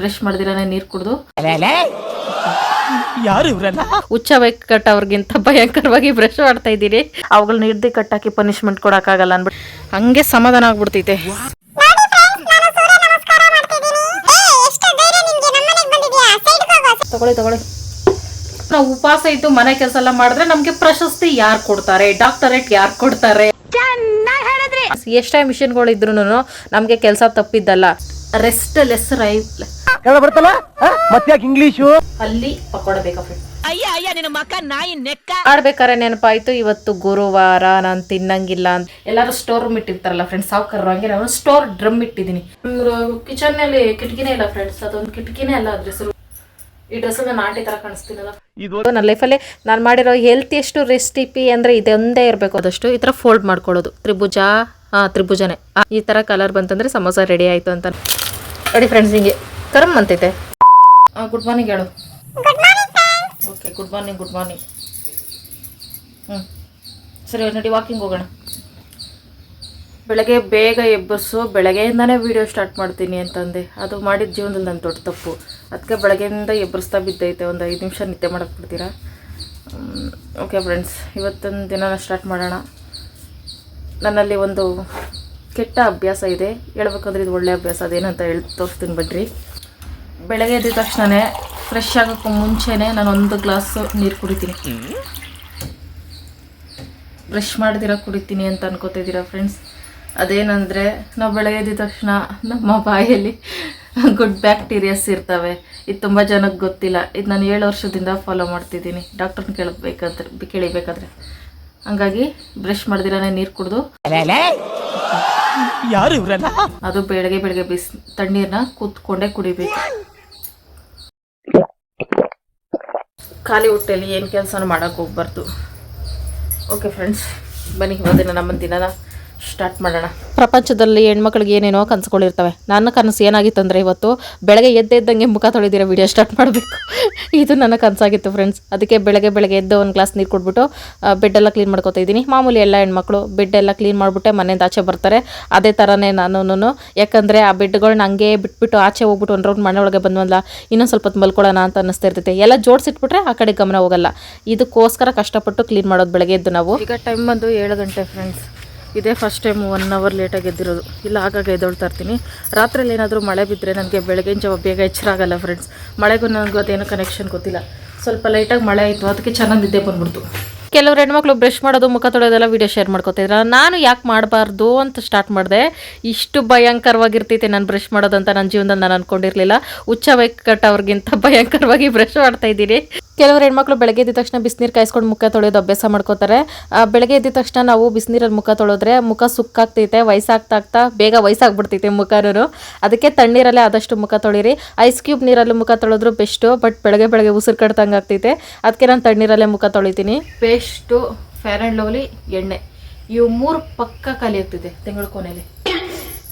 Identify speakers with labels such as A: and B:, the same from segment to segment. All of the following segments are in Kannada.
A: ಬ್ರಷ್ ಮಾಡ್ದಿರಾನೆ ನೀರು ಕುಡ್ದು.
B: ಯಾರು ಇವ್ರಲ್ಲ?
A: ಹುಚ್ಚ ಬೈಕ್ ಕಟ್ಟವ್ರಿಗಿಂತ ಭಯಂಕರವಾಗಿ ಬ್ರಷ್ ಮಾಡ್ತಾ ಇದ್ದೀರಿ. ಅವುಗಳನ್ನ ಹಿಡ್ದು ಕಟ್ಟಾಕಿ ಪನಿಷ್ಮೆಂಟ್ ಕೊಡಕ್ಕಾಗಲ್ಲ ಅನ್ಬಿಟ್ಟು ಹಂಗೆ ಸಮಾಧಾನ ಆಗ್ಬಿಡ್ತೈತೆ. ತಗೊಳ್ಳಿ ತಗೊಳ್ಳಿ. ನಾವು ಉಪವಾಸ ಇದ್ದು ಮನೆ ಕೆಲಸ ಎಲ್ಲ ಮಾಡಿದ್ರೆ ನಮ್ಗೆ ಪ್ರಶಸ್ತಿ ಯಾರು ಕೊಡ್ತಾರೆ? ಡಾಕ್ಟರೇಟ್ ಯಾರು ಕೊಡ್ತಾರೆ? ಎಷ್ಟೇ ಮಿಷನ್ಗಳು ಇದ್ರು ನಮ್ಗೆ ಕೆಲಸ ತಪ್ಪಿದ್ದಲ್ಲ. ರೆಸ್ಟ್ ಲೆಸ್ ರೈ
B: ಬರ್ತಲ್ಲ? ಮತ್ತ್ಯಾಕೆ ಇಂಗ್ಲೀಷು
A: ಅಲ್ಲಿ ಪಕೋಡ ಬೇಕಾ ಫ್ರೆಂಡ್
C: ಅಯ್ಯ ಅಯ್ಯ ನಿನ್ನ ಮಕ್ಕ ನಾಯಿ ನೆಕ್ಕ.
A: ಆಡ್ಬೇಕಾರೆ ನೆನಪಾಯ್ತು ಇವತ್ತು ಗುರುವಾರ ನಾನು ತಿನ್ನಂಗಿಲ್ಲ ಅಂತ. ಎಲ್ಲರೂ ಸ್ಟೋರ್ ರೂಮ್ ಇಟ್ಟಿರ್ತಾರಲ್ಲ ಫ್ರೆಂಡ್ಸ್ ಸಾವುಕರ್ ಹಂಗೆ ನಾನು ಸ್ಟೋರ್ ಡ್ರಮ್ ಇಟ್ಟಿದ್ದೀನಿ. ಕಿಚನ್ನಲ್ಲಿ ಕಿಟಕಿನೇ ಇಲ್ಲ ಫ್ರೆಂಡ್ಸ್ ಅದೊಂದು ಕಿಟಕಿನೇ ಇಲ್ಲ ಅದ್ರ ಹೆಸರು. ಈ ಡ್ರೆಸ್ ನಾನು ಆಂಟಿ ತರ ಕಾಣಿಸ್ತೀನಲ್ಲ ನನ್ನ ಲೈಫಲ್ಲಿ ನಾನು ಮಾಡಿರೋ ಹೆಲ್ತಿಯಷ್ಟು ರೆಸಿಪಿ ಅಂದರೆ ಇದೊಂದೇ ಇರಬೇಕು. ಅದಷ್ಟು ಈ ಥರ ಫೋಲ್ಡ್ ಮಾಡ್ಕೊಳ್ಳೋದು. ತ್ರಿಭುಜ ತ್ರಿಭುಜನೇ. ತ್ರಿಭುಜನೆ ಈ ಥರ ಕಲರ್ ಬಂತಂದ್ರೆ ಸಮೋಸ ರೆಡಿ ಆಯಿತು ಅಂತ. ನೋಡಿ ಫ್ರೆಂಡ್ಸ್ ಹಿಂಗೆ ಕರಮ್ ಅಂತೈತೆ. ಗುಡ್ ಮಾರ್ನಿಂಗ್ ಹೇಳು. Okay good morning good morning ಹ್ಞೂ ಸರಿ ನೋಡಿ ವಾಕಿಂಗ್ ಹೋಗೋಣ. ಬೆಳಗ್ಗೆ ಬೇಗ ಎಬ್ಬಸು ಬೆಳಗ್ಗೆಯಿಂದನೇ ವೀಡಿಯೋ ಸ್ಟಾರ್ಟ್ ಮಾಡ್ತೀನಿ ಅಂತಂದೆ. ಅದು ಮಾಡಿದ ಜೀವನದಲ್ಲಿ ನನ್ನ ದೊಡ್ಡ ತಪ್ಪು. ಅದಕ್ಕೆ ಬೆಳಗ್ಗೆಯಿಂದ ಎಬ್ಬರಿಸ್ತಾ ಬಿದ್ದೈತೆ ಒಂದು ಐದು ನಿಮಿಷ ನಿದ್ದೆ ಮಾಡಕ್ಕೆ ಬಿಡ್ತೀರಾ? ಓಕೆ ಫ್ರೆಂಡ್ಸ್ ಇವತ್ತೊಂದು ದಿನನ ಸ್ಟಾರ್ಟ್ ಮಾಡೋಣ. ನನ್ನಲ್ಲಿ ಒಂದು ಕೆಟ್ಟ ಅಭ್ಯಾಸ ಇದೆ. ಹೇಳ್ಬೇಕಂದ್ರೆ ಇದು ಒಳ್ಳೆ ಅಭ್ಯಾಸ ಅದೇನಂತ ಹೇಳಿ ತೋರಿಸ್ತೀನಿ ಬಡ್ರಿ. ಬೆಳಗ್ಗೆ ಎದ್ದ ತಕ್ಷಣನೇ ಫ್ರೆಶ್ ಆಗೋಕ್ಕೂ ಮುಂಚೆನೇ ನಾನು ಒಂದು ಗ್ಲಾಸು ನೀರು ಕುಡಿತೀನಿ. ಬ್ರಷ್ ಮಾಡ್ದಿರ ಕುಡಿತೀನಿ ಅಂತ ಅನ್ಕೋತಿದ್ದೀರ ಫ್ರೆಂಡ್ಸ್ ಅದೇನಂದರೆ ನಾವು ಬೆಳಗ್ಗೆ ಎದ್ದ ತಕ್ಷಣ ನಮ್ಮ ಬಾಯಲ್ಲಿ ಗುಡ್ ಬ್ಯಾಕ್ಟೀರಿಯಾಸ್ ಇರ್ತವೆ. ಇದು ತುಂಬ ಜನಕ್ಕೆ ಗೊತ್ತಿಲ್ಲ. ಇದು ನಾನು ಏಳು ವರ್ಷದಿಂದ ಫಾಲೋ ಮಾಡ್ತಿದ್ದೀನಿ. ಡಾಕ್ಟ್ರನ್ನ ಕೇಳಬೇಕಾದ್ರೆ, ಕೇಳಿಬೇಕಾದ್ರೆ. ಹಂಗಾಗಿ ಬ್ರಷ್ ಮಾಡ್ದಿರಾನೆ ನೀರು ಕುಡಿದು.
B: ಯಾರು ಇವರಲ್ಲ
A: ಅದು ಬೆಳಗ್ಗೆ ಬೆಳಗ್ಗೆ ಬಿಸ್ ತಣ್ಣೀರನ್ನ ಕೂತ್ಕೊಂಡೇ ಕುಡಿಬೇಕು. ಖಾಲಿ ಹೊಟ್ಟೆಯಲ್ಲಿ ಏನು ಕೆಲಸನೂ ಮಾಡೋಕ್ಕೆ ಹೋಗ್ಬಾರ್ದು. ಓಕೆ ಫ್ರೆಂಡ್ಸ್ ಬನ್ನಿ ಇವತ್ತಿನ ನಮ್ಮ ದಿನನ. ಸ್ಟಾರ್ಟ್ ಮಾಡೋಣ. ಪ್ರಪಂಚದಲ್ಲಿ ಹೆಣ್ಮಕ್ಳಿಗೆ ಏನೇನೋ ಕನಸುಗಳಿರ್ತವೆ. ನನ್ನ ಕನಸು ಏನಾಗಿತ್ತು ಅಂದರೆ ಇವತ್ತು ಬೆಳಗ್ಗೆ ಎದ್ದ ಎದ್ದಂಗೆ ಮುಖ ತೊಳೆದಿರೋ ವಿಡಿಯೋ ಸ್ಟಾರ್ಟ್ ಮಾಡಬೇಕು. ಇದು ನನ್ನ ಕನಸಾಗಿತ್ತು ಫ್ರೆಂಡ್ಸ್ ಅದಕ್ಕೆ ಬೆಳಗ್ಗೆ ಬೆಳಗ್ಗೆ ಎದ್ದು ಒಂದು ಗ್ಲಾಸ್ ನೀರು ಕೊಟ್ಬಿಟ್ಟು ಬೆಡ್ಡೆಲ್ಲ ಕ್ಲೀನ್ ಮಾಡ್ಕೊತಾ ಇದ್ದೀನಿ. ಮಾಮೂಲಿ ಎಲ್ಲ ಹೆಣ್ಮಕ್ಳು ಬೆಡ್ಡೆಲ್ಲ ಎಲ್ಲ ಕ್ಲೀನ್ ಮಾಡಿಬಿಟ್ಟೆ ಮನೆಯಿಂದ ಆಚೆ ಬರ್ತಾರೆ. ಅದೇ ಥರನೇ ನಾನು ಯಾಕಂದರೆ ಆ ಬೆಡ್ಗಳನ್ನ ಹಂಗೆ ಬಿಟ್ಬಿಟ್ಟು ಆಚೆ ಹೋಗ್ಬಿಟ್ಟು ಒಂದು ರೌಂಡ್ ಮನೆ ಒಳಗೆ ಬಂದ್ವಲ್ಲ ಇನ್ನೊಂದು ಸ್ವಲ್ಪ ಮಲ್ಕೊಳ್ಳೋಣ ಅಂತ ಅನ್ನಿಸ್ತಾ ಇರ್ತೈತೆ ಎಲ್ಲ ಜೋಡಿಸಿಟ್ಬಿಟ್ರೆ ಆ ಕಡೆ ಗಮನ ಹೋಗಲ್ಲ. ಇದಕ್ಕೋಸ್ಕರ ಕಷ್ಟಪಟ್ಟು ಕ್ಲೀನ್ ಮಾಡೋದು ಬೆಳಗ್ಗೆ ಎದ್ದು ನಾವು. ಈಗ ಟೈಮ್ ಬಂದು ಏಳು ಗಂಟೆ ಫ್ರೆಂಡ್ಸ್ ಇದೇ ಫಸ್ಟ್ ಟೈಮ್ ಒನ್ ಅವರ್ ಲೇಟಾಗಿ ಎದ್ದಿರೋದು. ಇಲ್ಲ ಆಗಾಗ ಎದ್ದೊಳ್ತಾ ಇರ್ತೀನಿ. ರಾತ್ರಿಯಲ್ಲಿ ಏನಾದರೂ ಮಳೆ ಬಿದ್ದರೆ ನನಗೆ ಬೆಳಗಿನ ಜಾವ ಬೇಗ ಎಚ್ಚರ ಆಗಲ್ಲ ಫ್ರೆಂಡ್ಸ್ ಮಳೆಗೂ ನನಗೂ ಅದೇನೋ ಕನೆಕ್ಷನ್ ಗೊತ್ತಿಲ್ಲ. ಸ್ವಲ್ಪ ಲೈಟಾಗಿ ಮಳೆ ಆಯಿತು, ಅದಕ್ಕೆ ಚೆನ್ನಾಗಿ ನಿದ್ದೆ ಬಂದ್ಬಿಡ್ತು. ಕೆಲವ್ರು ಹೆಣ್ಮಕ್ಳು ಬ್ರಷ್ ಮಾಡೋದು, ಮುಖ ತೊಳೆಯೋದೆಲ್ಲ ವೀಡಿಯೋ ಶೇರ್ ಮಾಡ್ಕೊತಿದ್ರ ನಾನು ಯಾಕೆ ಮಾಡಬಾರ್ದು ಅಂತ ಸ್ಟಾರ್ಟ್ ಮಾಡಿದೆ. ಇಷ್ಟು ಭಯಂಕರವಾಗಿರ್ತೈತೆ ನಾನು ಬ್ರಷ್ ಮಾಡೋದಂತ ನನ್ನ ಜೀವನದಲ್ಲಿ ನಾನು ಅಂದ್ಕೊಂಡಿರಲಿಲ್ಲ ಹುಚ್ಚ ವೈಕಟ್ ಕಟ್ಟವ್ರಿಗಿಂತ ಭಯಂಕರವಾಗಿ ಬ್ರಷ್ ಮಾಡ್ತಾ ಇದ್ದೀನಿ. ಕೆಲವರು ಹೆಣ್ಮಕ್ಳು ಬೆಳಗ್ಗೆ ಎದ್ದ ತಕ್ಷಣ ಬಿಸಿನೀರು ಕಾಯಿಸ್ಕೊಂಡು ಮುಖ ತೊಳೆಯೋದು ಅಭ್ಯಾಸ ಮಾಡ್ಕೋತಾರೆ. ಬೆಳಗ್ಗೆ ಎದ್ದ ತಕ್ಷಣ ನಾವು ಬಿಸಿನೀರಲ್ಲಿ ಮುಖ ತೊಳೆದ್ರೆ ಮುಖ ಸುಕ್ಕಾಗ್ತೈತೆ ವಯಸ್ಸಾಗ್ತಾ ಆಗ್ತಾ ಬೇಗ ವಯಸ್ಸಾಗ್ಬಿಡ್ತೈತೆ ಮುಖನೂ ಅದಕ್ಕೆ ತಣ್ಣೀರಲ್ಲೇ ಆದಷ್ಟು ಮುಖ ತೊಳಿರಿ. ಐಸ್ ಕ್ಯೂಬ್ ನೀರಲ್ಲಿ ಮುಖ ತೊಳೆದ್ರು ಬೆಸ್ಟು, ಬಟ್ ಬೆಳಗ್ಗೆ ಬೆಳಗ್ಗೆ ಉಸಿರು ಕಟ್ದಂಗೆ ಆಗ್ತೈತೆ ಅದಕ್ಕೆ ನಾನು ತಣ್ಣೀರಲ್ಲೇ ಮುಖ ತೊಳಿತೀನಿ. ಪೇಸ್ಟು, ಫೇರ್ ಆ್ಯಂಡ್ ಲವ್ಲಿ ಎಣ್ಣೆ. ಇವು ಮೂರು ಪಕ್ಕ ಖಾಲಿ ಆಗ್ತಿದೆ ತಿಂಗಳ ಕೊನೆಯಲ್ಲಿ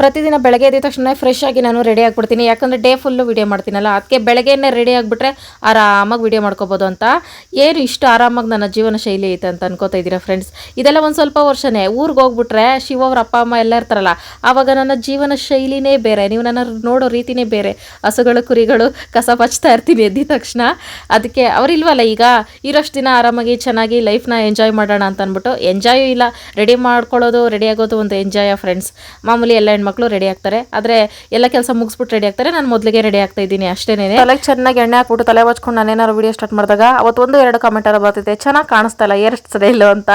A: ಪ್ರತಿದಿನ ಬೆಳಗ್ಗೆ ಎದ್ದ ತಕ್ಷಣ ಫ್ರೆಶ್ ಆಗಿ ನಾನು ರೆಡಿ ಆಗಿಬಿಡ್ತೀನಿ. ಯಾಕಂದರೆ ಡೇ ಫುಲ್ಲು ವಿಡಿಯೋ ಮಾಡ್ತೀನಲ್ಲ, ಅದಕ್ಕೆ ಬೆಳಗ್ಗೆನೇ ರೆಡಿ ಆಗಿಬಿಟ್ರೆ ಆರಾಮಾಗಿ ವೀಡಿಯೋ ಮಾಡ್ಕೋಬೋದು ಅಂತ. ಏನು ಇಷ್ಟು ಆರಾಮಾಗಿ ನನ್ನ ಜೀವನ ಶೈಲಿ ಐತೆ ಅಂತ ಅನ್ಕೋತಾ ಇದ್ದೀರಾ ಫ್ರೆಂಡ್ಸ್ ಇದೆಲ್ಲ ಒಂದು ಸ್ವಲ್ಪ ವರ್ಷನೇ. ಊರಿಗೆ ಹೋಗ್ಬಿಟ್ರೆ ಶಿವ ಅವ್ರ ಅಪ್ಪ, ಅಮ್ಮ ಎಲ್ಲ ಇರ್ತಾರಲ್ಲ ಆವಾಗ ನನ್ನ ಜೀವನ ಶೈಲಿನೇ ಬೇರೆ. ನೀವು ನನ್ನ ನೋಡೋ ರೀತಿನೇ ಬೇರೆ. ಹಸುಗಳು, ಕುರಿಗಳು, ಕಸ ಬಚ್ತಾ ಇರ್ತೀನಿ ಎದ್ದಿದ ತಕ್ಷಣ. ಅದಕ್ಕೆ ಅವರಿಲ್ವಲ್ಲ ಈಗ, ಇರೋಷ್ಟು ದಿನ ಆರಾಮಾಗಿ ಚೆನ್ನಾಗಿ ಲೈಫ್ನ ಎಂಜಾಯ್ ಮಾಡೋಣ ಅಂತ ಅಂದ್ಬಿಟ್ಟು ಎಂಜಾಯೂ ಇಲ್ಲ. ರೆಡಿ ಮಾಡ್ಕೊಳ್ಳೋದು ರೆಡಿ ಆಗೋದು ಒಂದು ಎಂಜಾಯ ಫ್ರೆಂಡ್ಸ್ ಮಾಮೂಲಿ ಎಲ್ಲ ರೆಡಿ ಆಗ್ತಾರೆ. ಆದರೆ ಎಲ್ಲ ಕೆಲಸ ಮುಗಿಸ್ಬಿಟ್ಟು ರೆಡಿ ಆಗ್ತಾರೆ. ನಾನು ಮೊದಲಿಗೆ ರೆಡಿ ಆಗ್ತಾ ಇದ್ದೀನಿ ಅಷ್ಟೇನೆ. ತಲೆಗೆ ಚೆನ್ನಾಗಿ ಎಣ್ಣೆ ಹಾಕ್ಬಿಟ್ಟು ತಲೆ ಹಚ್ಕೊಂಡು ನಾನೇನಾರು ವಿಡಿಯೋ ಸ್ಟಾರ್ಟ್ ಮಾಡಿದಾಗ ಅವತ್ತು ಒಂದು ಎರಡು ಕಮೆಂಟ್ ಎಲ್ಲ ಬರ್ತಿದೆ ಚೆನ್ನಾಗಿ ಕಾಣಿಸ್ತಾ ಇಲ್ಲ, ಏರಿಸ್ತದೆ ಇಲ್ಲೋ ಅಂತ.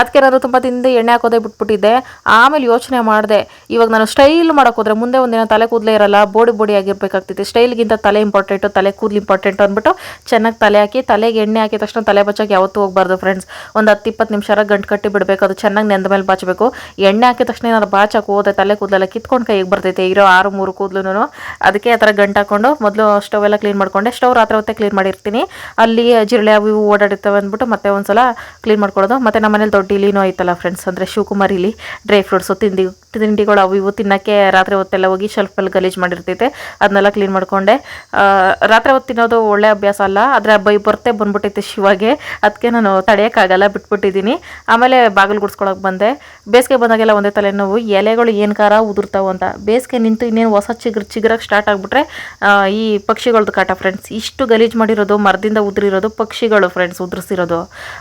A: ಅದಕ್ಕೆ ನಾನು ತುಂಬ ತಿಂದು ಎಣ್ಣೆ ಹಾಕೋದೇ ಬಿಟ್ಬಿಟ್ಟಿದ್ದೆ. ಆಮೇಲೆ ಯೋಚನೆ ಮಾಡಿದೆ. ಇವಾಗ ನಾನು ಸ್ಟೈಲ್ ಮಾಡೋಕೋದ್ರೆ ಮುಂದೆ ಒಂದಿನ ತಲೆ ಕೂದಲೇ ಇರಲ್ಲ, ಬೋಡಿ ಬೋಡಿ ಆಗಿರ್ಬೇಕಾಗ್ತಿತ್ತು. ಸ್ಟೈಲ್ಗಿಂತ ತಲೆ ಇಂಪಾರ್ಟೆಂಟು ತಲೆ ಕೂದಲು ಇಂಪಾರ್ಟೆಂಟ್ ಅಂದ್ಬಿಟ್ಟು ಚೆನ್ನಾಗಿ ತಲೆ ಹಾಕಿ, ತಲೆಗೆ ಎಣ್ಣೆ ಹಾಕಿದ ತಕ್ಷಣ ತಲೆ ಬಚ್ಚಕ್ಕೆ ಯಾವತ್ತೂ ಹೋಗ್ಬಾರ್ದು ಫ್ರೆಂಡ್ಸ್ ಒಂದು ಹತ್ತು ಇಪ್ಪತ್ತು ನಿಮಿಷ ಗಂಟು ಕಟ್ಟಿ ಬಿಡಬೇಕು. ಅದು ಚೆನ್ನಾಗಿ ನೆಂದ ಮೇಲೆ ಬಾಚಬೇಕು. ಎಣ್ಣೆ ಹಾಕಿದ ತಕ್ಷಣ ಏನಾದ್ರು ಬಾಚಕ್ಕೆ ಹೋದೆ ತಲೆ ಕೂದಲೆಲ್ಲ ಕಿತ್ಕೊಂಡು ಕೈಗೆ ಬರ್ತೈತೆ, ಇರೋ ಆರು, ಮೂರು ಕೂದಲು ಅದಕ್ಕೆ ಆ ಥರ ಗಂಟು ಹಾಕೊಂಡು ಮೊದಲು ಸ್ಟವ್ ಎಲ್ಲ ಕ್ಲೀನ್ ಮಾಡ್ಕೊಂಡೆ. ಸ್ಟವ್ ರಾತ್ರಿ ಹೊತ್ತೆ ಕ್ಲೀನ್ ಮಾಡಿರ್ತೀನಿ. ಅಲ್ಲಿ ಜಿರಳೆ ಅವು ಇವು ಓಡಾಡಿರ್ತವೆ ಅಂದ್ಬಿಟ್ಟು ಮತ್ತೆ ಒಂದ್ಸಲ ಕ್ಲೀನ್ ಮಾಡ್ಕೊಳ್ಳೋದು. ಮತ್ತೆ ನಮ್ಮ ಮನೇಲಿ ದೊಡ್ಡ ಇಲಿನೂ ಐತಲ್ಲ ಫ್ರೆಂಡ್ಸ್ ಅಂದರೆ ಶಿವಕುಮಾರ್ ಇಲಿ ಡ್ರೈ ಫ್ರೂಟ್ಸು ತಿಂದು ತಿಂಡಿಗಳು ಅವು ಇವು ತಿನ್ನೋಕ್ಕೆ ರಾತ್ರಿ ಹೊತ್ತೆಲ್ಲ ಹೋಗಿ ಶೆಲ್ಫಲ್ಲಿ ಗಲೀಜು ಮಾಡಿರ್ತೈತೆ ಅದನ್ನೆಲ್ಲ ಕ್ಲೀನ್ ಮಾಡಿಕೊಂಡೆ. ರಾತ್ರಿ ಹೊತ್ತು ತಿನ್ನೋದು ಒಳ್ಳೆ ಅಭ್ಯಾಸ ಅಲ್ಲ. ಆದರೆ ಬೈ ಬರ್ತೆ ಬಂದ್ಬಿಟ್ಟೈತೆ ಶಿವಾಗೆ. ಅದಕ್ಕೆ ನಾನು ತಡೆಯೋಕ್ಕಾಗಲ್ಲ, ಬಿಟ್ಬಿಟ್ಟಿದ್ದೀನಿ. ಆಮೇಲೆ ಬಾಗಿಲು ಗುಡ್ಸ್ಕೊಳಕ್ಕೆ ಬಂದೆ. ಬೇಸಿಗೆ ಬಂದಾಗೆಲ್ಲ ಒಂದೇ ತಲೆನೋವು. ಎಲೆಗಳು ಏನು ಖಾರ ಉದುರ್ತಾವೆ ಅಂತ. ಬೇಸಿಗೆ ನಿಂತು ಇನ್ನೇನು ಹೊಸ ಚಿಗುರು ಚಿಗುರಕ್ಕೆ ಸ್ಟಾರ್ಟ್ ಆಗಿಬಿಟ್ರೆ ಈ ಪಕ್ಷಿಗಳದ್ದು ಕಾಟ ಫ್ರೆಂಡ್ಸ್ ಇಷ್ಟು ಗಲೀಜು ಮಾಡಿರೋದು, ಮರದಿಂದ ಉದುರಿರೋದು ಪಕ್ಷಿಗಳು ಫ್ರೆಂಡ್ಸ್ ಉದುರಿಸಿರೋದು.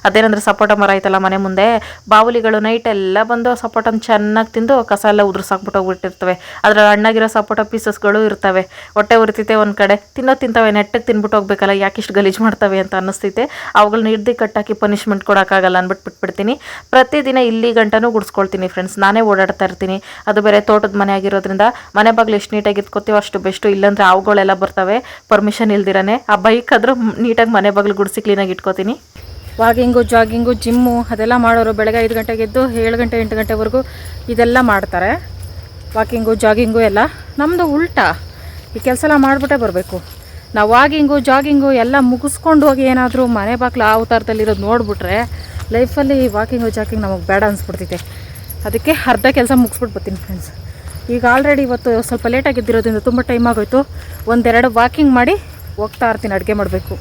A: ಅದೇನಂದ್ರೆ ಸಪೋಟ ಮರ ಐತಲ್ಲ ಮನೆ ಮುಂದೆ. ಬಾವುಲಿಗಳು ನೈಟ್ ಎಲ್ಲ ಬಂದು ಸಪೋಟನ ಚೆನ್ನಾಗಿ ತಿಂದು ಎಲ್ಲ ಉದುರ್ಸಾಕ್ಬಿಟ್ಟು ಹೋಗ್ಬಿಟ್ಟಿರ್ತವೆ. ಅದರ ಹಣ್ಣಾಗಿರೋ ಸಪೋಟ ಪೀಸಸ್ಗಳು ಇರ್ತವೆ. ಹೊಟ್ಟೆ ಉರಿತೈತೆ ಒಂದು ಕಡೆ. ತಿನ್ನೋ ತಿಂತವೆ, ನೆಟ್ಟಗೆ ತಿನ್ಬಿಟ್ಟು ಹೋಗ್ಬೇಕಲ್ಲ, ಯಾಕೆ ಇಷ್ಟು ಗಲೀಜು ಮಾಡ್ತವೆ ಅಂತ ಅನ್ನಿಸ್ತೈತೆ ಅವುಗಳನ್ನ ಹಿಡ್ದು ಕಟ್ಟಾಕಿ ಪನಿಷ್ಮೆಂಟ್ ಕೊಡೋಕ್ಕಾಗಲ್ಲ ಅಂದ್ಬಿಟ್ಟು ಬಿಟ್ಬಿಡ್ತೀನಿ. ಪ್ರತಿದಿನ ಇಲ್ಲಿ ಗಂಟನೂ ಗುಡಿಸ್ಕೊಳ್ತೀನಿ ಫ್ರೆಂಡ್ಸ್ ನಾನೇ ಓಡಾಡ್ತಾ ಇರ್ತೀನಿ. ಅದು ಬೇರೆ ತೋಟದ ಮನೆ ಆಗಿರೋದ್ರಿಂದ ಮನೆ ಬಾಗಿಲು ಎಷ್ಟು ನೀಟಾಗಿ ಇಟ್ಕೋತೀವೋ ಅಷ್ಟು ಬೆಸ್ಟು ಇಲ್ಲಾಂದ್ರೆ ಅವುಗಳೆಲ್ಲ ಬರ್ತವೆ. ಪರ್ಮಿಷನ್ ಇಲ್ದಿರಾನೆ ಆ ಬೈಕ್ ಆದರೂ ನೀಟಾಗಿ ಮನೆ ಬಾಗಿಲು ಗುಡಿಸಿ ಕ್ಲೀನಾಗಿ ಇಟ್ಕೋತೀನಿ. ವಾಕಿಂಗು, ಜಾಗಿಂಗು, ಜಿಮ್ಮು, ಅದೆಲ್ಲ ಮಾಡೋರು ಬೆಳಗ್ಗೆ ಐದು ಗಂಟೆಗೆ ಎದ್ದು ಏಳು ಗಂಟೆ, ಎಂಟು ಗಂಟೆವರೆಗೂ ಇದೆಲ್ಲ ಮಾಡ್ತಾರೆ. ವಾಕಿಂಗು, ಜಾಗಿಂಗು ಎಲ್ಲ. ನಮ್ಮದು ಉಲ್ಟಾ. ಈ ಕೆಲಸ ಎಲ್ಲ ಮಾಡಿಬಿಟ್ಟೇ ಬರಬೇಕು. ನಾವು ವಾಕಿಂಗು, ಜಾಗಿಂಗು ಎಲ್ಲ ಮುಗಿಸ್ಕೊಂಡು ಹೋಗಿ ಏನಾದರೂ ಮನೆ ಬಾಗಿಲು ಆ ಅವತಾರದಲ್ಲಿರೋದು ನೋಡಿಬಿಟ್ರೆ ಲೈಫಲ್ಲಿ ವಾಕಿಂಗು, ಜಾಗಿಂಗ್ ನಮಗೆ ಬೇಡ ಅನಿಸ್ಬಿಡ್ತೈತೆ. ಅದಕ್ಕೆ ಅರ್ಧ ಕೆಲಸ ಮುಗಿಸ್ಬಿಟ್ಟು ಬರ್ತೀನಿ ಫ್ರೆಂಡ್ಸ್ ಈಗ ಆಲ್ರೆಡಿ ಇವತ್ತು ಸ್ವಲ್ಪ ಲೇಟಾಗಿ ಎದ್ದಿರೋದ್ರಿಂದ ತುಂಬ ಟೈಮ್ ಆಗೋಯ್ತು. ಒಂದೆರಡು ವಾಕಿಂಗ್ ಮಾಡಿ ಹೋಗ್ತಾ ಇರ್ತೀನಿ, ಅಡುಗೆ ಮಾಡಬೇಕು.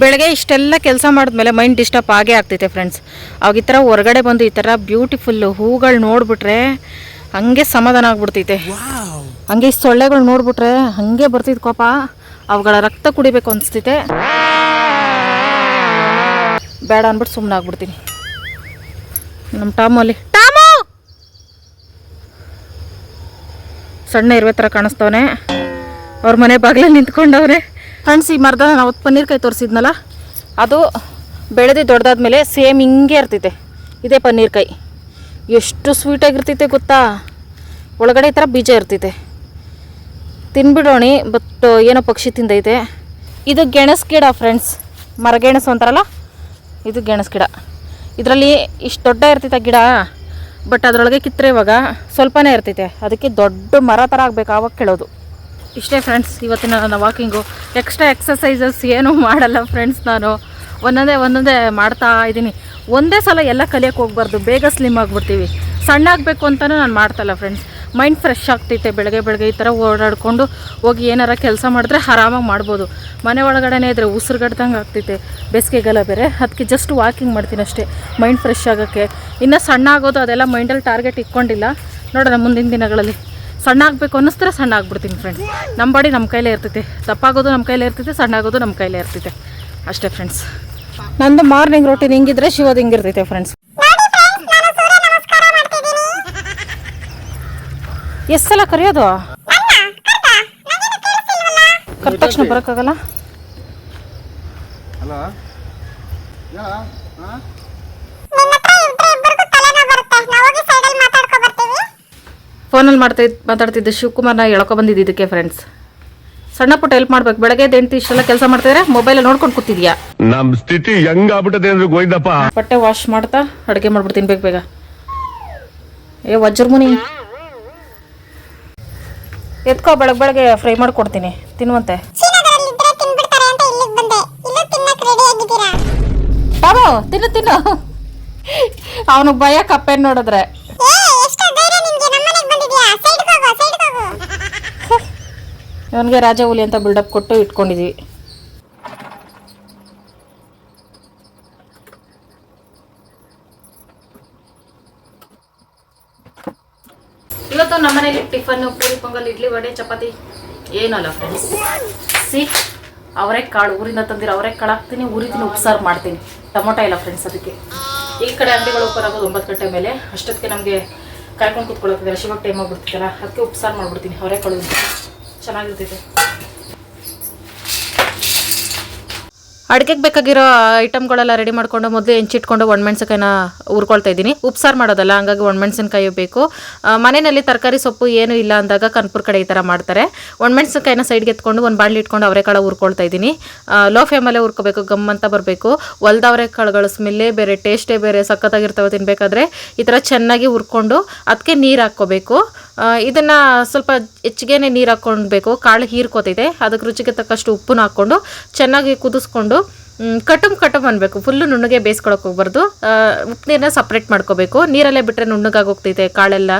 A: ಬೆಳಗ್ಗೆ ಇಷ್ಟೆಲ್ಲ ಕೆಲಸ ಮಾಡಿದ್ಮೇಲೆ ಮೈಂಡ್ ಡಿಸ್ಟರ್ಬ್ ಆಗೇ ಆಗ್ತೈತೆ ಫ್ರೆಂಡ್ಸ್ ಅವಾಗ ಈ ಥರ ಹೊರಗಡೆ ಬಂದು ಈ ಥರ ಬ್ಯೂಟಿಫುಲ್ಲು ಹೂಗಳು ನೋಡಿಬಿಟ್ರೆ ಹಂಗೆ ಸಮಾಧಾನ ಆಗ್ಬಿಡ್ತೈತೆ. ಹಂಗೆ ಈ ಸೊಳ್ಳೆಗಳು ನೋಡ್ಬಿಟ್ರೆ ಹಂಗೆ ಬರ್ತಿದ್ ಕೋಪ. ಅವುಗಳ ರಕ್ತ ಕುಡಿಬೇಕು ಅನಿಸ್ತೈತೆ. ಬೇಡ ಅಂದ್ಬಿಟ್ಟು ಸುಮ್ಮನೆ ಆಗ್ಬಿಡ್ತೀನಿ. ನಮ್ಮ ಟಾಮಲ್ಲಿ ಟಾಮು! ಸಣ್ಣ ಇರುವೆ ಥರ ಕಾಣಿಸ್ತವನೆ. ಅವ್ರ ಮನೆ ಬಾಗಿಲಲ್ಲಿ ನಿಂತ್ಕೊಂಡವ್ರೆ. ಫ್ರೆಂಡ್ಸ್, ಈ ಮರದ ನಾವು ಪನ್ನೀರ್ಕಾಯಿ ತೋರಿಸಿದ್ನಲ್ಲ, ಅದು ಬೆಳೆದು ದೊಡ್ಡದಾದ್ಮೇಲೆ ಸೇಮ್ ಹಿಂಗೆ ಇರ್ತೈತೆ. ಇದೇ ಪನ್ನೀರ್ಕಾಯಿ ಎಷ್ಟು ಸ್ವೀಟಾಗಿರ್ತೈತೆ ಗೊತ್ತಾ? ಒಳಗಡೆ ಈ ಥರ ಬೀಜ ಇರ್ತೈತೆ. ತಿನ್ಬಿಡೋಣಿ ಬಟ್ ಏನೋ ಪಕ್ಷಿ ತಿಂದೈತೆ. ಇದು ಗೆಣಸ್ ಗಿಡ ಫ್ರೆಂಡ್ಸ್. ಮರಗೆಣಸು ಅಂತಾರಲ್ಲ? ಇದು ಗೆಣಸ್ ಗಿಡ. ಇದರಲ್ಲಿ ಇಷ್ಟು ದೊಡ್ಡ ಇರ್ತೈತೆ ಗಿಡ ಬಟ್ ಅದರೊಳಗೆ ಕಿತ್ತರೆ ಇವಾಗ. ಸ್ವಲ್ಪನೇ ಇರ್ತೈತೆ. ಅದಕ್ಕೆ ದೊಡ್ಡ ಮರ ಥರ ಆಗಬೇಕು ಆವಾಗ ಕೇಳೋದು. ಇಷ್ಟೇ ಫ್ರೆಂಡ್ಸ್ ಇವತ್ತಿನ ನನ್ನ ವಾಕಿಂಗು ಎಕ್ಸ್ಟ್ರಾ ಎಕ್ಸಸೈಸಸ್ ಏನೂ ಮಾಡಲ್ಲ ಫ್ರೆಂಡ್ಸ್ ನಾನು. ಒಂದೊಂದೇ ಒಂದೊಂದೇ ಮಾಡ್ತಾ ಇದ್ದೀನಿ. ಒಂದೇ ಸಲ ಎಲ್ಲ ಕಲಿಯೋಕೆ ಹೋಗ್ಬಾರ್ದು, ಬೇಗ ಸ್ಲಿಮ್ ಆಗಿಬಿಡ್ತೀವಿ. ಸಣ್ಣ ಆಗಬೇಕು ಅಂತಲೂ ನಾನು ಮಾಡ್ತಲ್ಲ ಫ್ರೆಂಡ್ಸ್ ಮೈಂಡ್ ಫ್ರೆಶ್ ಆಗ್ತೈತೆ, ಬೆಳಗ್ಗೆ ಬೆಳಗ್ಗೆ ಈ ಥರ ಓಡಾಡಿಕೊಂಡು ಹೋಗಿ ಏನಾರ ಕೆಲಸ ಮಾಡಿದ್ರೆ ಆರಾಮಾಗಿ ಮಾಡ್ಬೋದು. ಮನೆ ಒಳಗಡೆನೇ ಇದ್ರೆ ಉಸಿರುಗಡ್ದಂಗೆ ಆಗ್ತೈತೆ. ಬೇಸಿಗೆಗಾಲ ಬೇರೆ ಅದಕ್ಕೆ ಜಸ್ಟ್ ವಾಕಿಂಗ್ ಮಾಡ್ತೀನಿ ಅಷ್ಟೇ ಮೈಂಡ್ ಫ್ರೆಶ್ ಆಗೋಕ್ಕೆ. ಇನ್ನೂ ಸಣ್ಣ ಆಗೋದು ಅದೆಲ್ಲ ಮೈಂಡಲ್ಲಿ ಟಾರ್ಗೆಟ್ ಇಟ್ಕೊಂಡಿಲ್ಲ. ನೋಡೋಣ ಮುಂದಿನ ದಿನಗಳಲ್ಲಿ. ಸಣ್ಣ ಆಗಬೇಕು ಅನ್ನಿಸ್ತಾರೆ ಸಣ್ಣ ಆಗ್ಬಿಡ್ತೀನಿ ಫ್ರೆಂಡ್ಸ್ ನಮ್ಮ ಬಾಡಿ ನಮ್ಮ ಕೈಲೇ ಇರ್ತೈತೆ. ತಪ್ಪಾಗೋದು ನಮ್ಮ ಕೈಲೇ ಇರ್ತೈತೆ ಸಣ್ಣ ಆಗೋದು ನಮ್ಮ ಕೈಲೇ ಇರ್ತೈತೆ. ಅಷ್ಟೇ ಫ್ರೆಂಡ್ಸ್ ನಂದು ಮಾರ್ನಿಂಗ್ ರೊಟೀನ್ ಹಿಂಗಿದ್ರೆ ಶಿವದ ಹಿಂಗಿರ್ತೈತೆ ಫ್ರೆಂಡ್ಸ್ ಎಷ್ಟು ಸಲ ಕರೆಯೋದು? ಕರೆದ ತಕ್ಷಣ ಬರೋಕ್ಕಾಗಲ್ಲ? ಫೋನಲ್ಲಿ ಮಾಡ್ತಾ ಮಾತಾಡ್ತಿದ್ದೆ ಶಿವಕುಮಾರ್ನ ಎಳ್ಕೊ ಬಂದಿದ್ದು ಇದಕ್ಕೆ ಫ್ರೆಂಡ್ಸ್ ಸಣ್ಣ ಪುಟ್ಟ ಹೆಲ್ಪ್ ಮಾಡ್ಬೇಕು. ಬೆಳಗ್ಗೆ ಎಂಟು ಇಷ್ಟೆಲ್ಲ ಕೆಲಸ ಮಾಡ್ತಿದ್ರೆ ಮೊಬೈಲ್ ನೋಡ್ಕೊಂಡು ಕೂತಿದ್ಯಾ?
D: ನಮ್ ಸ್ಥಿತಿ ಹೆಂಗ್ ಆಗ್ಬಿಟ್ಟದೆ ಅಂದ್ರೆ ಗೋಯ್ದಪ್ಪ.
A: ಬಟ್ಟೆ ವಾಶ್ ಮಾಡ್ತಾ ಅಡುಗೆ ಮಾಡ್ಬಿಡ್ತೀನಿ ಬೇಗ ಬೇಗ. ಏ ವಜ್ರಮುನಿ. ಎತ್ಕೋ ಬೆಳಗ್ಗೆ ಬೆಳಗ್ಗೆ ಫ್ರೈ ಮಾಡ್ಕೊಡ್ತೀನಿ. ತಿನ್ನುವಂತೆ.
E: ಶ್ರೀನಗರಲ್ಲಿದ್ರೆ ತಿನ್ಬಿಡ್ತಾರೆ ಅಂತ ಇಲ್ಲಿಗೆ ಬಂದೆ. ಇಲ್ಲೂ ತಿನ್ನಕ್ ರೆಡಿ ಆಗಿದ್ದೀರಾ?
A: ಬಾಬು ತಿನ್ನು ತಿನ್ನು. ಅವನು ಭಯ ಕಪ್ಪೆ ನೋಡಿದ್ರೆ
E: ಏ ಎಷ್ಟು ಧೈರ್ಯ ನಿಮ್ಗೆ ನಮ್ಮನೆಗೆ ಬಂದಿದ್ಯಾ ಸೈಡ್ಗೆ ಹೋಗು ಸೈಡ್ಗೆ ಹೋಗು
A: ಇವನಿಗೆ ರಾಜ ಹುಲಿ ಅಂತ ಬಿಲ್ಡಪ್ ಕೊಟ್ಟು ಇಟ್ಕೊಂಡಿದೀವಿ. ಇವತ್ತು ನಮ್ಮನೇಲಿ ಟಿಫನ್, ಪೂರಿ, ಪೊಂಗಲ್, ಇಡ್ಲಿ, ವಡೆ, ಚಪಾತಿ ಏನಲ್ಲ ಫ್ರೆಂಡ್ಸ್ ಸಿ ಅವರೆಕಾಳು ಊರಿಂದ ತಂದಿರೋ ಅವರೆಕಾಳು ಹಾಕ್ತೀನಿ ಉರಿತೀನಿ ಉಪ್ಸಾರು ಮಾಡ್ತೀನಿ. ಟೊಮೊಟೊ ಇಲ್ಲ ಫ್ರೆಂಡ್ಸ್ ಅದಕ್ಕೆ. ಈ ಕಡೆ ಅಂಗಡಿಗಳು ಓಪನ್ ಆಗೋದು ಒಂಬತ್ತು ಗಂಟೆ ಮೇಲೆ. ಅಷ್ಟೊತ್ತಿಗೆ ನಮಗೆ ಕಾಯ್ಕೊಂಡು ಕೂತ್ಕೊಳ್ಳೋಕ್ಕಾಗಲ್ಲ. ಶಿವಾಗ ಟೈಮ್ ಆಗಿಬಿಡ್ತೀರಾ ಅದಕ್ಕೆ ಉಪ್ಸಾರು ಮಾಡ್ಬಿಡ್ತೀನಿ. ಅವರೆಕಾಳು ಚೆನ್ನಾಗಿರ್ತೈತೆ. ಅಡುಗೆಗೆ ಬೇಕಾಗಿರೋ ಐಟಮ್ಗಳೆಲ್ಲ ರೆಡಿ ಮಾಡ್ಕೊಂಡು ಮೊದಲು ಹೆಂಚಿಟ್ಕೊಂಡು ಒಣಮೆಣ್ಸಿನ್ಕಾಯಿನ ಹುರ್ಕೊಳ್ತಾ ಇದ್ದೀನಿ. ಉಪ್ಸಾರು ಮಾಡೋದಲ್ಲ, ಹಂಗಾಗಿ ಒಣಮೆಣ್ಸಿನ್ಕಾಯಿ ಬೇಕು. ಮನೆಯಲ್ಲಿ ತರಕಾರಿ ಸೊಪ್ಪು ಏನು ಇಲ್ಲ ಅಂದಾಗ ಕನ್ಪುರ್ ಕಡೆ ಈ ಥರ ಮಾಡ್ತಾರೆ. ಒಣಮೆಣ್ಸಿನ್ಕಾಯಿನ ಸೈಡ್ಗೆ ಎತ್ಕೊಂಡು ಒಂದು ಬಾಣಲಿ ಇಟ್ಕೊಂಡು ಅವರೆಕಾಳು ಹುರ್ಕೊಳ್ತಾ ಇದ್ದೀನಿ. ಲೋ ಫ್ಲೇಮಲ್ಲೇ ಹುರ್ಕೋಬೇಕು ಗಮ್ ಅಂತ ಬರಬೇಕು. ಒಲ್ದ ಅವರೆಕಾಳುಗಳು ಸ್ಮೆಲ್ಲೇ ಬೇರೆ ಟೇಸ್ಟೇ ಬೇರೆ, ಸಖತ್ತಾಗಿರ್ತವೆ ತಿನ್ನಬೇಕಾದ್ರೆ ಈ ಥರ ಚೆನ್ನಾಗಿ ಹುರ್ಕೊಂಡು ಅದಕ್ಕೆ ನೀರು ಹಾಕ್ಕೋಬೇಕು. ಇದನ್ನ ಸ್ವಲ್ಪ ಹೆಚ್ಚಿಗೆನೆ ನೀರು ಹಾಕ್ಕೊಳ್ಬೇಕು ಕಾಳು ಹೀರ್ಕೋತಿದೆ. ಅದಕ್ಕೆ ರುಚಿಗೆ ತಕ್ಕಷ್ಟು ಉಪ್ಪನ್ನ ಹಾಕ್ಕೊಂಡು ಚೆನ್ನಾಗಿ ಕುದಿಸ್ಕೊಂಡು ಕಟುಮ್ ಕಟುಮ್ ಅನ್ಬೇಕು. ಫುಲ್ಲು ನುಣ್ಣಗೆ ಬೇಯಿಸ್ಕೊಳಕ್ ಹೋಗ್ಬಾರ್ದು. ಉಪ್ಪು ನೀರನ್ನ ಸಪ್ರೇಟ್ ಮಾಡ್ಕೋಬೇಕು. ನೀರಲ್ಲೇ ಬಿಟ್ಟರೆ ನುಣ್ಣಗಾಗಿ ಹೋಗ್ತೈತೆ, ಕಾಳೆಲ್ಲ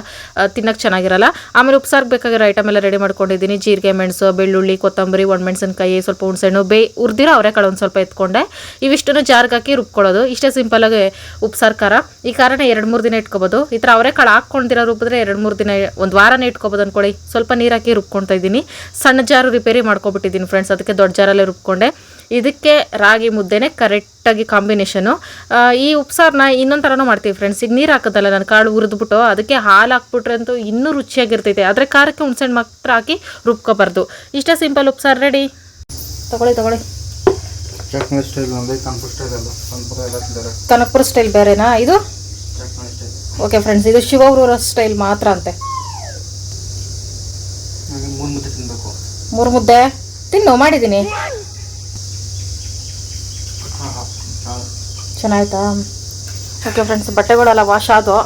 A: ತಿನ್ನಕ್ಕೆ ಚೆನ್ನಾಗಿರಲ್ಲ. ಆಮೇಲೆ ಉಪ್ಸಾರ್ಗೆ ಬೇಕಾಗಿರೋ ಐಟಮ್ ಎಲ್ಲ ರೆಡಿ ಮಾಡ್ಕೊಂಡಿದ್ದೀನಿ. ಜೀರಿಗೆ, ಮೆಣಸು, ಬೆಳ್ಳುಳ್ಳಿ, ಕೊತ್ತಂಬರಿ, ಒಣಮೆಣಸಿನ್ಕಾಯಿ, ಸ್ವಲ್ಪ ಹುಣಸೆಹಣ್ಣು, ಬೇ, ಉರ್ದಿರೋ ಅವರೆಕಾಳು ಒಂದು ಸ್ವಲ್ಪ ಎತ್ಕೊಂಡೆ. ಇವಿಷ್ಟನ್ನು ಜಾರ್ಗೆ ಹಾಕಿ ರುಬ್ಕೊಳ್ಳೋದು. ಇಷ್ಟೇ ಸಿಂಪಲಾಗಿ ಉಪ್ಸಾರು ಖಾರ. ಈ ಕಾರಣ ಎರಡು ಮೂರು ದಿನ ಇಟ್ಕೋಬೋದು. ಈ ಥರ ಅವರೆಕಾಳು ಹಾಕ್ಕೊಂಡಿರೋ ರುಬ್ಬಿದ್ರೆ ಎರಡು ಮೂರು ದಿನ, ಒಂದು ವಾರನೇ ಇಟ್ಕೋಬಹುದು ಅನ್ಕೊಳ್ಳಿ. ಸ್ವಲ್ಪ ನೀರು ಹಾಕಿ ರುಬ್ಕೊಳ್ತಾ ಇದ್ದೀನಿ. ಸಣ್ಣ ಜಾರು ರಿಪೇರಿ ಮಾಡ್ಕೊಬಿಟ್ಟಿದ್ದೀನಿ ಫ್ರೆಂಡ್ಸ್ ಅದಕ್ಕೆ ದೊಡ್ಡ ಜಾರಲ್ಲೇ ರುಬ್ಕೊಂಡೆ. ಇದಕ್ಕೆ ರಾಗಿ ಮುದ್ದೆನೇ ಕರೆಕ್ಟಾಗಿ ಕಾಂಬಿನೇಷನು. ಈ ಉಪ್ಸಾರನ್ನ ಇನ್ನೊಂದು ಥರನೂ ಮಾಡ್ತೀವಿ ಫ್ರೆಂಡ್ಸ್ ಈಗ ನೀರು ಹಾಕೋದಲ್ಲ ನಾನು ಕಾಳು ಹುರಿದ್ಬಿಟ್ಟು ಅದಕ್ಕೆ ಹಾಲು ಹಾಕ್ಬಿಟ್ರೆ ಅಂತೂ ಇನ್ನೂ ರುಚಿಯಾಗಿರ್ತೈತೆ. ಆದರೆ ಖಾರಕ್ಕೆ ಹುಣ್ಸೆಹಣ್ಣು ಮಾತ್ರ ಹಾಕಿ ರುಬ್ಕೋಬಾರ್ದು. ಇಷ್ಟೇ ಸಿಂಪಲ್ ಉಪ್ಸಾರು ರೆಡಿ ತಗೊಳ್ಳಿ ತಗೊಳ್ಳಿ. ಕನಕಪುರ ಸ್ಟೈಲ್ ಬೇರೆನಾ ಇದು? ಓಕೆ ಫ್ರೆಂಡ್ಸ್ ಇದು ಶಿವೂರ ಸ್ಟೈಲ್ ಮಾತ್ರ ಅಂತೆ.
F: ಮೂರು ಮುದ್ದೆ ತಿನ್ನಬೇಕು
A: ಮೂರು ಮುದ್ದೆ? ತಿನ್ನು ಮಾಡಿದ್ದೀನಿ
F: ಹಾಂ ಹಾಂ ಹಾಂ
A: ಚೆನ್ನಾಯ್ತಾ? ಓಕೆ ಫ್ರೆಂಡ್ಸ್ ಬಟ್ಟೆಗಳೆಲ್ಲ ವಾಶ್ ಆದವು.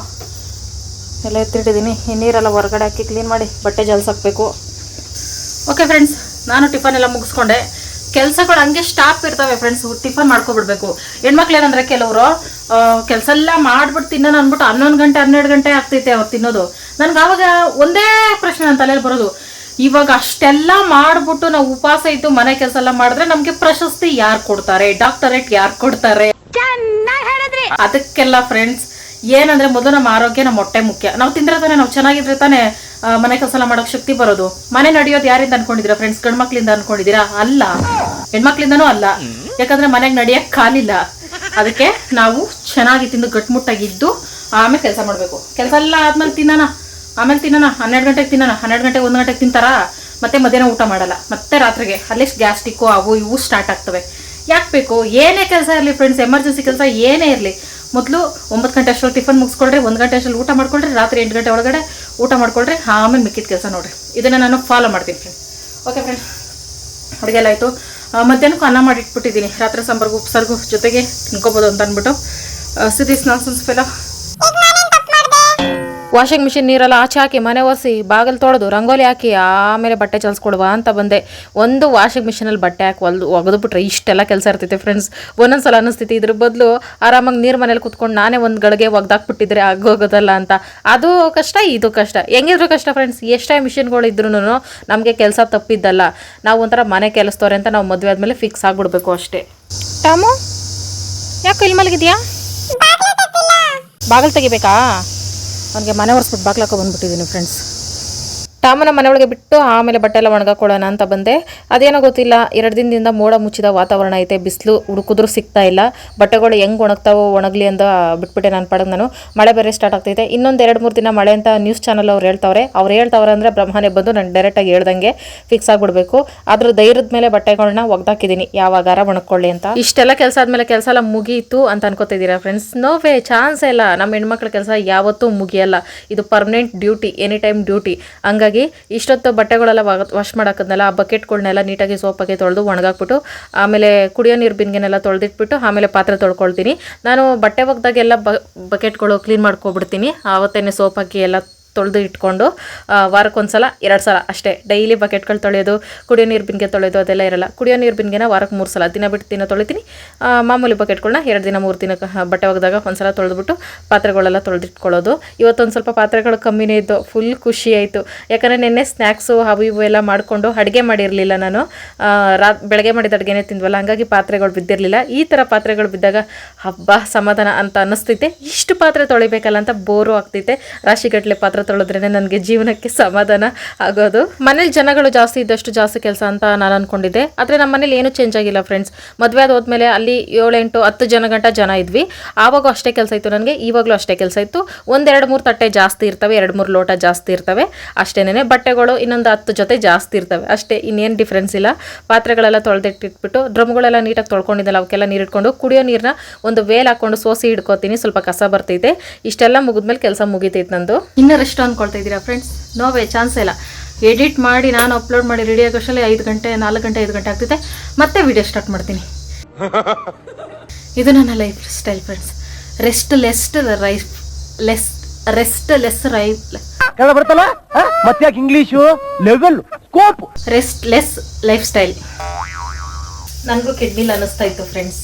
A: ಎಲ್ಲ ಎತ್ತಿಟ್ಟಿದ್ದೀನಿ. ಈ ನೀರೆಲ್ಲ ಹೊರಗಡೆ ಹಾಕಿ ಕ್ಲೀನ್ ಮಾಡಿ ಬಟ್ಟೆ ಜಲ್ಸಾಕ್ಬೇಕು. ಓಕೆ ಫ್ರೆಂಡ್ಸ್ ನಾನು ಟಿಫನ್ ಎಲ್ಲ ಮುಗಿಸ್ಕೊಂಡೆ. ಕೆಲಸಗಳು ಹಂಗೆ ಸ್ಟಾಪ್ ಇರ್ತವೆ ಫ್ರೆಂಡ್ಸ್ ಟಿಫನ್ ಮಾಡ್ಕೊಬಿಡ್ಬೇಕು. ಹೆಣ್ಮಕ್ಳು ಏನಂದ್ರೆ ಕೆಲವರು ಕೆಲಸ ಎಲ್ಲ ಮಾಡ್ಬಿಟ್ಟು ತಿನ್ನೋಣ ಅಂದ್ಬಿಟ್ಟು ಹನ್ನೊಂದು ಗಂಟೆ, ಹನ್ನೆರಡು ಗಂಟೆ ಆಗ್ತೈತೆ ಅವ್ರು ತಿನ್ನೋದು. ನನ್ಗೆ ಆವಾಗ ಒಂದೇ ಪ್ರಶ್ನೆ ನನ್ನ ತಲೆಯಲ್ಲಿ ಬರೋದು. ಇವಾಗ ಅಷ್ಟೆಲ್ಲ ಮಾಡ್ಬಿಟ್ಟು ನಾವು ಉಪವಾಸ ಇದ್ದು ಮನೆ ಕೆಲಸ ಎಲ್ಲ ಮಾಡಿದ್ರೆ ನಮ್ಗೆ ಪ್ರಶಸ್ತಿ ಯಾರು ಕೊಡ್ತಾರೆ? ಡಾಕ್ಟರೇಟ್ ಯಾರು ಕೊಡ್ತಾರೆ? ಅದಕ್ಕೆಲ್ಲ ಫ್ರೆಂಡ್ಸ್ ಏನಂದ್ರೆ ಮೊದಲು ನಮ್ಮ ಆರೋಗ್ಯ ನಮ್ಮ ಮೊಟ್ಟೆ ಮುಖ್ಯ. ನಾವು ತಿಂದ್ರೆ ತಾನೇ ನಾವು ಚೆನ್ನಾಗಿದ್ರೆ ತಾನೆ ಮನೆ ಕೆಲಸ ಮಾಡೋಕ್ ಶಕ್ತಿ ಬರೋದು. ಮನೆ ನಡೆಯೋದು ಯಾರಿಂದ ಅನ್ಕೊಂಡಿದ್ದೀರಾ ಫ್ರೆಂಡ್ಸ್ ಗಂಡ್ಮಕ್ಳಿಂದ ಅನ್ಕೊಂಡಿದ್ದೀರಾ? ಅಲ್ಲ. ಹೆಣ್ಮಕ್ಳಿಂದನೂ ಅಲ್ಲ. ಯಾಕಂದ್ರೆ ಮನೆಗೆ ನಡೆಯಕ್ ಕಾಲಿಲ್ಲ. ಅದಕ್ಕೆ ನಾವು ಚೆನ್ನಾಗಿ ತಿಂದು ಗಟ್ಮುಟ್ಟಾಗಿದ್ದು ಆಮೇಲೆ ಕೆಲಸ ಮಾಡಬೇಕು. ಕೆಲಸ ಎಲ್ಲ ಆದ್ಮೇಲೆ ತಿನ್ನೋಣ. ಆಮೇಲೆ ತಿನ್ನೋಣ. ಹನ್ನೆರಡು ಗಂಟೆಗೆ ತಿನ್ನೋಣ. ಹನ್ನೆರಡು ಗಂಟೆಗೆ ಒಂದು ಗಂಟೆಗೆ ತಿಂತಾರಾ? ಮತ್ತೆ ಮಧ್ಯಾಹ್ನ ಊಟ ಮಾಡಲ್ಲ. ಮತ್ತೆ ರಾತ್ರಿಗೆ ಅಲ್ಲಿ ಗ್ಯಾಸ್ಟಿಕ್ಕು ಅವು ಇವು ಸ್ಟಾರ್ಟ್ ಆಗ್ತವೆ. ಯಾಕೆ ಬೇಕು? ಏನೇ ಕೆಲಸ ಇರಲಿ ಫ್ರೆಂಡ್ಸ್ ಎಮರ್ಜೆನ್ಸಿ ಕೆಲಸ ಏನೇ ಇರಲಿ. ಮೊದಲು ಒಂಬತ್ತು ಗಂಟೆ ಅಷ್ಟರಲ್ಲಿ ಟಿಫನ್ ಮುಗಿಸ್ಕೊಳ್ರಿ, ಒಂದು ಗಂಟೆ ಅಷ್ಟರಲ್ಲಿ ಊಟ ಮಾಡ್ಕೊಳ್ರಿ, ರಾತ್ರಿ ಎಂಟು ಗಂಟೆ ಒಳಗಡೆ ಊಟ ಮಾಡ್ಕೊಳ್ರಿ, ಆಮೇಲೆ ಮಿಕ್ಕಿದ ಕೆಲಸ ನೋಡ್ರಿ. ಇದನ್ನು ನಾನು ಫಾಲೋ ಮಾಡ್ತೀನಿ ಫ್ರೆಂಡ್ಸ್ ಓಕೆ ಫ್ರೆಂಡ್ಸ್ ಅಡುಗೆ ಎಲ್ಲ ಆಯಿತು. ಮಧ್ಯಾಹ್ನಕ್ಕೂ ಅನ್ನ ಮಾಡಿ ಇಟ್ಬಿಟ್ಟಿದ್ದೀನಿ ರಾತ್ರಿ ಸಾಂಬಾರ್ಗು, ಉಪ್ಸಾರ್ಗು ಜೊತೆಗೆ ತಿನ್ಕೋಬೋದು ಅಂತ ಅಂದ್ಬಿಟ್ಟು. ಸಿದ್ದಿ ನಾನ್ಸನ್ಸ್ ಫೆಲ ವಾಷಿಂಗ್ ಮಿಷಿನ್ ನೀರೆಲ್ಲ ಆಚೆ ಹಾಕಿ ಮನೆ ಒರೆಸಿ ಬಾಗಿಲು ತೊಳೆದು ರಂಗೋಲಿ ಹಾಕಿ ಆಮೇಲೆ ಬಟ್ಟೆ ಚಲಿಸ್ಕೊಡುವ ಅಂತ ಬಂದೆ. ಒಂದು ವಾಷಿಂಗ್ ಮಿಷಿನಲ್ಲಿ ಬಟ್ಟೆ ಹಾಕಿ ಒಲ್ದು ಒಗೆದ್ಬಿಟ್ರೆ ಇಷ್ಟೆಲ್ಲ ಕೆಲಸ ಇರ್ತೈತೆ ಫ್ರೆಂಡ್ಸ್ ಒಂದೊಂದು ಸಲ ಅನಿಸ್ತೈತಿ ಇದ್ರ ಬದಲು ಆರಾಮಾಗಿ ನೀರು ಮನೇಲಿ ಕುತ್ಕೊಂಡು ನಾನೇ ಒಂದು ಗಳಿಗೆ ಒಗ್ದಾಕ್ಬಿಟ್ಟಿದ್ರೆ ಆಗೋಗೋದಲ್ಲ ಅಂತ. ಅದು ಕಷ್ಟ ಇದು ಕಷ್ಟ. ಹೆಂಗಿದ್ರು ಕಷ್ಟ ಫ್ರೆಂಡ್ಸ್ ಎಷ್ಟೇ ಮಿಷಿನ್ಗಳು ಇದ್ರೂ ನಮಗೆ ಕೆಲಸ ತಪ್ಪಿದ್ದಲ್ಲ. ನಾವು ಒಂಥರ ಮನೆ ಕೆಲಸದವ್ರೆ ಅಂತ ನಾವು ಮದುವೆ ಆದಮೇಲೆ ಫಿಕ್ಸ್ ಆಗಿಬಿಡ್ಬೇಕು ಅಷ್ಟೇ. ಟಾಮು ಯಾಕೆ ಇಲ್ಲಿ ಮಲಗಿದ್ಯಾ? ಬಾಗಿಲು ತೆಗಿಬೇಕಾ? ಅವನಿಗೆ ಮನೆ ಒರೆಸ್ಬಿಟ್ಟು ಬಾಗ್ಲಾಕ ಬಂದ್ಬಿಟ್ಟಿದ್ದೀನಿ ಫ್ರೆಂಡ್ಸ್ ಟಾಮನ ಮನೆ ಒಳಗೆ ಬಿಟ್ಟು ಆಮೇಲೆ ಬಟ್ಟೆ ಎಲ್ಲ ಒಣಗಾಕೊಳ್ಳೋಣ ಅಂತ ಬಂದೆ. ಅದೇನೋ ಗೊತ್ತಿಲ್ಲ, ಎರಡು ದಿನದಿಂದ ಮೋಡ ಮುಚ್ಚಿದ ವಾತಾವರಣ ಐತೆ, ಬಿಸಿಲು ಹುಡುಕಿದ್ರು ಸಿಗ್ತಾ ಇಲ್ಲ. ಬಟ್ಟೆಗಳು ಹೆಂಗೆ ಒಣಗ್ತಾವೋ ಒಣಗಲಿ ಅಂತ ಬಿಟ್ಬಿಟ್ಟೆ ನಾನು ಪಡೆದು ನಾನು. ಮಳೆ ಬೇರೆ ಸ್ಟಾರ್ಟ್ ಆಗ್ತೈತೆ. ಇನ್ನೊಂದು ಎರಡು ಮೂರು ದಿನ ಮಳೆ ಅಂತ ನ್ಯೂಸ್ ಚಾನಲ್ ಅವ್ರು ಹೇಳ್ತಾವ್ರೆ. ಅವ್ರು ಹೇಳ್ತಾವ್ರೆ ಅಂದರೆ ಬ್ರಹ್ಮನೇ ಬಂದು ನಾನು ಡೈರೆಕ್ಟಾಗಿ ಹೇಳ್ದಂಗೆ ಫಿಕ್ಸ್ ಆಗಿಬಿಡ್ಬೇಕು. ಅದ್ರ ಧೈರ್ಯದ ಮೇಲೆ ಬಟ್ಟೆಗಳನ್ನ ಒಗ್ದಾಕಿದ್ದೀನಿ ಯಾವಾಗಾರ ಒಣಗ್ಕೊಳ್ಳಿ ಅಂತ. ಇಷ್ಟೆಲ್ಲ ಕೆಲಸ ಆದಮೇಲೆ ಕೆಲಸ ಎಲ್ಲ ಮುಗಿಯಿತು ಅಂತ ಅನ್ಕೋತಿದ್ದೀರಾ ಫ್ರೆಂಡ್ಸ್ ನೋ ವೇ ಚಾನ್ಸ್ ಇಲ್ಲ. ನಮ್ಮ ಹೆಣ್ಮಕ್ಳ ಕೆಲಸ ಯಾವತ್ತೂ ಮುಗಿಯಲ್ಲ. ಇದು permanent duty any time duty ಹಂಗಾಗಿ ಇಷ್ಟೊತ್ತು ಬಟ್ಟೆಗಳೆಲ್ಲ ವಾಶ್ ಮಾಡಾಕದ್ನಲ್ಲ, ಆ ಬಕೆಟ್ಗಳನ್ನೆಲ್ಲ ನೀಟಾಗಿ ಸೋಪಾಗೆ ತೊಳೆದು ಒಣಗಾಕ್ಬಿಟ್ಟು, ಆಮೇಲೆ ಕುಡಿಯೋ ನೀರು ಬಿನ್ಗೆನೆಲ್ಲ ತೊಳೆದಿಟ್ಬಿಟ್ಟು, ಆಮೇಲೆ ಪಾತ್ರೆ ತೊಳ್ಕೊಳ್ತೀನಿ. ನಾನು ಬಟ್ಟೆ ಒಗ್ದಾಗೆಲ್ಲ ಬಕೆಟ್ಗಳು ಕ್ಲೀನ್ ಮಾಡ್ಕೊಬಿಡ್ತೀನಿ. ಆವತ್ತೇನೆ ಸೋಪ್ ಹಾಕಿ ಎಲ್ಲ ತೊಳೆದು ಇಟ್ಕೊಂಡು ವಾರಕ್ಕೊಂದು ವಾರಕ್ಕೊಂದ್ಸಲ ಎರಡು ಸಲ ಅಷ್ಟೇ. ಡೈಲಿ ಬಕೆಟ್ಗಳು ತೊಳೆಯೋದು, ಕುಡಿಯೋ ನೀರು ಬಿನ್ಗೆ ತೊಳೆಯೋದು ಅದೆಲ್ಲ ಇರಲ್ಲ. ಕುಡಿಯೋ ನೀರು ಬಿನ್ಗೆನ ವಾರಕ್ಕೆ ಮೂರು ಸಲ ದಿನ ಬಿಟ್ಟು ದಿನ ತೊಳಿತೀನಿ. ಮಾಮೂಲಿ ಬಕೆಟ್ಗಳನ್ನ ಎರಡು ದಿನ, ಮೂರು ದಿನ ಬಟ್ಟೆ ಒಗೆದಾಗ ಒಂದ್ಸಲ ತೊಳೆದುಬಿಟ್ಟು ಪಾತ್ರೆಗಳೆಲ್ಲ ತೊಳೆದಿಟ್ಕೊಳ್ಳೋದು. ಇವತ್ತೊಂದು ಸ್ವಲ್ಪ ಪಾತ್ರೆಗಳು ಕಮ್ಮಿನೇ ಇದ್ದು ಫುಲ್ ಖುಷಿ ಆಯಿತು. ಯಾಕಂದರೆ ನಿನ್ನೆ ಸ್ನ್ಯಾಕ್ಸು ಅವು ಇವು ಎಲ್ಲ ಮಾಡಿಕೊಂಡು ಅಡುಗೆ ಮಾಡಿರಲಿಲ್ಲ ನಾನು. ರಾ, ಬೆಳಗ್ಗೆ ಮಾಡಿದ ಅಡುಗೆನೇ ತಿಂದ್ವಲ್ಲ, ಹಂಗಾಗಿ ಪಾತ್ರೆಗಳು ಬಿದ್ದಿರಲಿಲ್ಲ. ಈ ಥರ ಪಾತ್ರೆಗಳು ಬಿದ್ದಾಗ ಹಬ್ಬ ಸಮಾಧಾನ ಅಂತ ಅನ್ನಿಸ್ತೈತೆ ಇಷ್ಟು ಪಾತ್ರೆ ತೊಳಿಬೇಕಲ್ಲ ಅಂತ ಬೋರು ಆಗ್ತೈತೆ ರಾಶಿಗಟ್ಟಲೆ ಪಾತ್ರೆ ತೊಳೆದ್ರೇ ನನಗೆ ಜೀವನಕ್ಕೆ ಸಮಾಧಾನ ಆಗೋದು. ಮನೇಲಿ ಜನಗಳು ಜಾಸ್ತಿ ಇದ್ದಷ್ಟು ಜಾಸ್ತಿ ಕೆಲಸ ಅಂತ ನಾನು ಅನ್ಕೊಂಡಿದ್ದೆ. ಆದರೆ ನಮ್ಮ ಮನೇಲಿ ಏನೂ ಚೇಂಜ್ ಆಗಿಲ್ಲ ಫ್ರೆಂಡ್ಸ್ ಮದುವೆ ಆದ ಹೋದ್ಮೇಲೆ ಅಲ್ಲಿ ಏಳೆಂಟು ಹತ್ತು ಜನ ಗಂಟ ಜನ ಇದ್ವಿ. ಆವಾಗ ಅಷ್ಟೇ ಕೆಲಸ ಇತ್ತು ನನಗೆ, ಇವಾಗಲೂ ಅಷ್ಟೇ ಕೆಲಸ ಇತ್ತು. ಒಂದೆರಡು ಮೂರು ತಟ್ಟೆ ಜಾಸ್ತಿ ಇರ್ತವೆ, ಎರಡು ಮೂರು ಲೋಟ ಜಾಸ್ತಿ ಇರ್ತವೆ. ಅಷ್ಟೇನೆ ಬಟ್ಟೆಗಳು ಇನ್ನೊಂದು ಹತ್ತು ಜೊತೆ ಜಾಸ್ತಿ ಇರ್ತವೆ. ಅಷ್ಟೇ, ಇನ್ನೇನು ಡಿಫ್ರೆನ್ಸ್ ಇಲ್ಲ. ಪಾತ್ರೆಗಳೆಲ್ಲ ತೊಳೆದಿಟ್ಟಿಟ್ಬಿಟ್ಟು, ಡ್ರಮ್ಗಳೆಲ್ಲ ನೀಟಾಗಿ ತೊಳ್ಕೊಂಡಿದ್ದಲ್ಲ, ಅವಕ್ಕೆಲ್ಲ ನೀರು ಇಟ್ಕೊಂಡು ಕುಡಿಯೋ ನೀರನ್ನ ಒಂದು ವೇಲ್ ಹಾಕೊಂಡು ಸೋಸಿ ಹಿಡ್ಕೋತೀನಿ. ಸ್ವಲ್ಪ ಕಸ ಬರ್ತೈತೆ ಇಷ್ಟೆಲ್ಲ ಮುಗಿದ್ಮೇಲೆ ಕೆಲಸ ಮುಗಿತೈತೆ ನಂದು. ಇನ್ನೂ ರೆಸ್ಟ್ ಅಂದ್ಕೊಳ್ತಾ ಇದ್ದೀರಾ ಫ್ರೆಂಡ್ಸ್ ನೋವೇ ಚಾನ್ಸ್ ಇಲ್ಲ. ಎಡಿಟ್ ಮಾಡಿ ನಾನು ಅಪ್ಲೋಡ್ ಮಾಡಿ ರೆಡಿ ಆಗೋಷ್ಟರಲ್ಲಿ ಐದು ಗಂಟೆ ನಾಲ್ಕು ಗಂಟೆ ಐದು ಗಂಟೆ ಆಗ್ತಿದೆ ಮತ್ತೆ ವಿಡಿಯೋ ಸ್ಟಾರ್ಟ್ ಮಾಡ್ತೀನಿ. ಇದು ನನ್ನ lifestyle friends restless life less restless life
B: ಬರ್ತಲ್ಲ ಮತ್ತೆ English level scope
A: restless lifestyle ನನಗೂ ಕಿಡ್ನಿಲ್ ಅನ್ನಿಸ್ತಾ ಇತ್ತು ಫ್ರೆಂಡ್ಸ್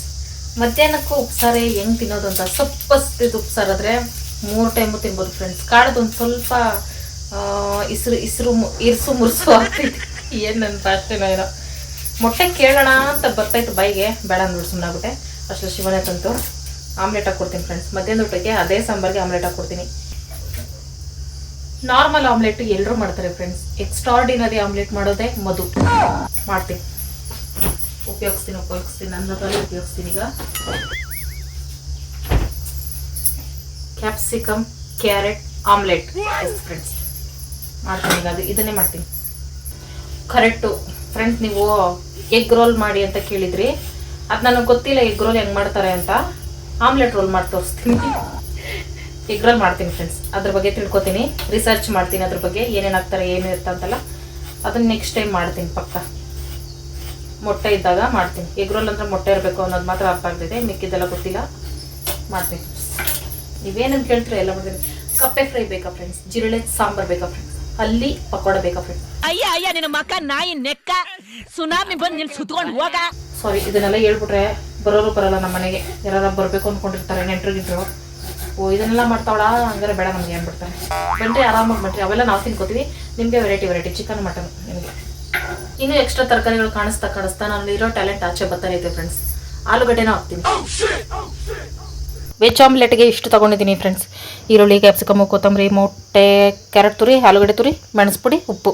A: ಮಧ್ಯಾಹ್ನಕ್ಕೂ ಉಪ್ಸಾರೆ ಹೆಂಗೆ ತಿನ್ನೋದು ಅಂತ ಸಪ್ಪಸ್ತಿದ್ದು ಉಪ್ಸಾರಾದ್ರೆ ಮೂರು ಟೈಮು ತಿನ್ಬೋದು ಫ್ರೆಂಡ್ಸ್ ಕಾಳದ್ದು ಒಂದು ಸ್ವಲ್ಪ ಇಸ್ರು ಇಸ್ರು ಇರ್ಸು ಮುರ್ಸು ಆಗ್ತೈತಿ ಏನು ನನ್ನ ಏನೋ. ಮೊಟ್ಟೆ ಕೇಳೋಣ ಅಂತ ಬರ್ತಾಯಿತ್ತು ಬೈಗೆ ಬೇಡ ನೋಡಿ ಸುಮ್ಮನಾಗ್ಬಿಟ್ಟೆ ಅಷ್ಟು ಶಿವನೇ ತಂತು. ಆಮ್ಲೆಟ್ ಹಾಕ್ಕೊಡ್ತೀನಿ ಫ್ರೆಂಡ್ಸ್ ಮಧ್ಯಾಹ್ನ ಊಟಕ್ಕೆ ಅದೇ ಸಾಂಬಾರ್ಗೆ ಆಮ್ಲೆಟ್ ಹಾಕ್ಕೊಡ್ತೀನಿ ನಾರ್ಮಲ್ ಆಮ್ಲೆಟ್ ಎಲ್ಲರೂ ಮಾಡ್ತಾರೆ ಫ್ರೆಂಡ್ಸ್ ಎಕ್ಸ್ಟ್ರಾರ್ಡಿನರಿ ಆಮ್ಲೆಟ್ ಮಾಡೋದೇ ಮಧು. ಮಾಡ್ತೀನಿ. ಉಪಯೋಗಿಸ್ತೀನಿ ಉಪಯೋಗಿಸ್ತೀನಿ. ನನ್ನದ್ರಲ್ಲಿ ಉಪಯೋಗಿಸ್ತೀನಿ ಈಗ. ಕ್ಯಾಪ್ಸಿಕಮ್ ಕ್ಯಾರೆಟ್ ಆಮ್ಲೆಟ್ ಫ್ರೆಂಡ್ಸ್ ಮಾಡ್ತೀನಿ ಈಗ ಅದು. ಇದನ್ನೇ ಮಾಡ್ತೀನಿ. ಕರೆಕ್ಟು ಫ್ರೆಂಡ್ಸ್ ನೀವು ಎಗ್ ರೋಲ್ ಮಾಡಿ ಅಂತ ಕೇಳಿದ್ರಿ. ಅದು ನನಗೆ ಗೊತ್ತಿಲ್ಲ ಎಗ್ ರೋಲ್ ಹೆಂಗೆ ಮಾಡ್ತಾರೆ ಅಂತ. ಆಮ್ಲೆಟ್ ರೋಲ್ ಮಾಡಿ ತೋರಿಸ್ತೀನಿ. ಎಗ್ ರೋಲ್ ಮಾಡ್ತೀನಿ ಫ್ರೆಂಡ್ಸ್ ಅದ್ರ ಬಗ್ಗೆ ತಿಳ್ಕೊತೀನಿ. ರಿಸರ್ಚ್ ಮಾಡ್ತೀನಿ ಅದ್ರ ಬಗ್ಗೆ. ಏನೇನು ಹಾಕ್ತಾರೆ ಏನು ಇರ್ತಂತಲ್ಲ ಅದನ್ನು ನೆಕ್ಸ್ಟ್ ಟೈಮ್ ಮಾಡ್ತೀನಿ ಪಕ್ಕ. ಮೊಟ್ಟೆ ಇದ್ದಾಗ ಮಾಡ್ತೀನಿ. ಎಗ್ ರೋಲ್ ಅಂದರೆ ಮೊಟ್ಟೆ ಇರಬೇಕು ಅನ್ನೋದು ಮಾತ್ರ ಅರ್ಥ ಆಗ್ತಿದೆ. ಮಿಕ್ಕಿದ್ದೆಲ್ಲ ಗೊತ್ತಿಲ್ಲ. ಮಾಡ್ತೀನಿ. ನೀವೇನಂತ ಕೇಳ್ತೀರಾ ಎಲ್ಲ ಮಾಡಿದ್ರೆ ಕಪ್ಪೆ ಫ್ರೈ ಬೇಕಾ ಫ್ರೆಂಡ್ಸ್ ಜಿರಳೆ ಸಾಂಬಾರ್ ಬೇಕಾ ಫ್ರೆಂಡ್ಸ್ ಅಲ್ಲಿ ಪಕೋಡ ಬೇಕಾ ಫ್ರೆಂಡ್ಸ್
C: ಅಯ್ಯ ಅಯ್ಯ ನಿನ್ನ ಮಕ್ಕ ನಾಯಿ ನೆಕ್ಕ ಸುನಾಮಿ ಬಂದು ನಿನ್ ಸುತ್ಕೊಂಡು ಹೋಗ.
A: ಸಾರಿ ಇದನ್ನೆಲ್ಲ ಹೇಳ್ಬಿಟ್ರೆ ಬರೋರು ಬರಲ್ಲ ನಮ್ಮ ಮನೆಗೆ. ಯಾರು ಬರಬೇಕು ಅನ್ಕೊಂಡಿರ್ತಾರೆ ನೆಂಟ್ರಿಗಿದ್ರು ಗಿಂಟ್ರು. ಓ ಇದನ್ನೆಲ್ಲ ಮಾಡ್ತಾವಳ? ಹಂಗಾರೆ ಬೇಡ ನಮ್ಗೆ ಏನ್ಬಿಡ್ತಾರೆ ಬನ್ರಿ ಆರಾಮಾಗಿ ಬನ್ರಿ. ಅವೆಲ್ಲ ನಾವು ತಿನ್ಕೋತೀವಿ. ನಿಮಗೆ ವೆರೈಟಿ ವೆರೈಟಿ ಚಿಕನ್ ಮಟನ್ ನಿಮಗೆ. ಇನ್ನೂ ಎಕ್ಸ್ಟ್ರಾ ತರಕಾರಿಗಳು ಕಾಣಿಸ್ತಾ ಕಾಣಿಸ್ತಾ ನಾನು ಇರೋ ಟ್ಯಾಲೆಂಟ್ ಆಚೆ ಬರ್ತಾನೆ ಇದೆ ಫ್ರೆಂಡ್ಸ್ ಆಲೂಗಡ್ಡೆನೂ ಹಾಕ್ತೀನಿ. ವೆಜ್ ಆಮ್ಲೆಟ್ಗೆ ಇಷ್ಟು ತೊಗೊಂಡಿದ್ದೀನಿ ಫ್ರೆಂಡ್ಸ್ ಈರುಳ್ಳಿ ಕ್ಯಾಪ್ಸಿಕಮ್ಮು ಕೊತ್ತಂಬರಿ, ಮೊಟ್ಟೆ ಕ್ಯಾರೆಟ್ ತುರಿ, ಆಲೂಗಡ್ಡೆ ತುರಿ, ಮೆಣಸು ಪುಡಿ, ಉಪ್ಪು,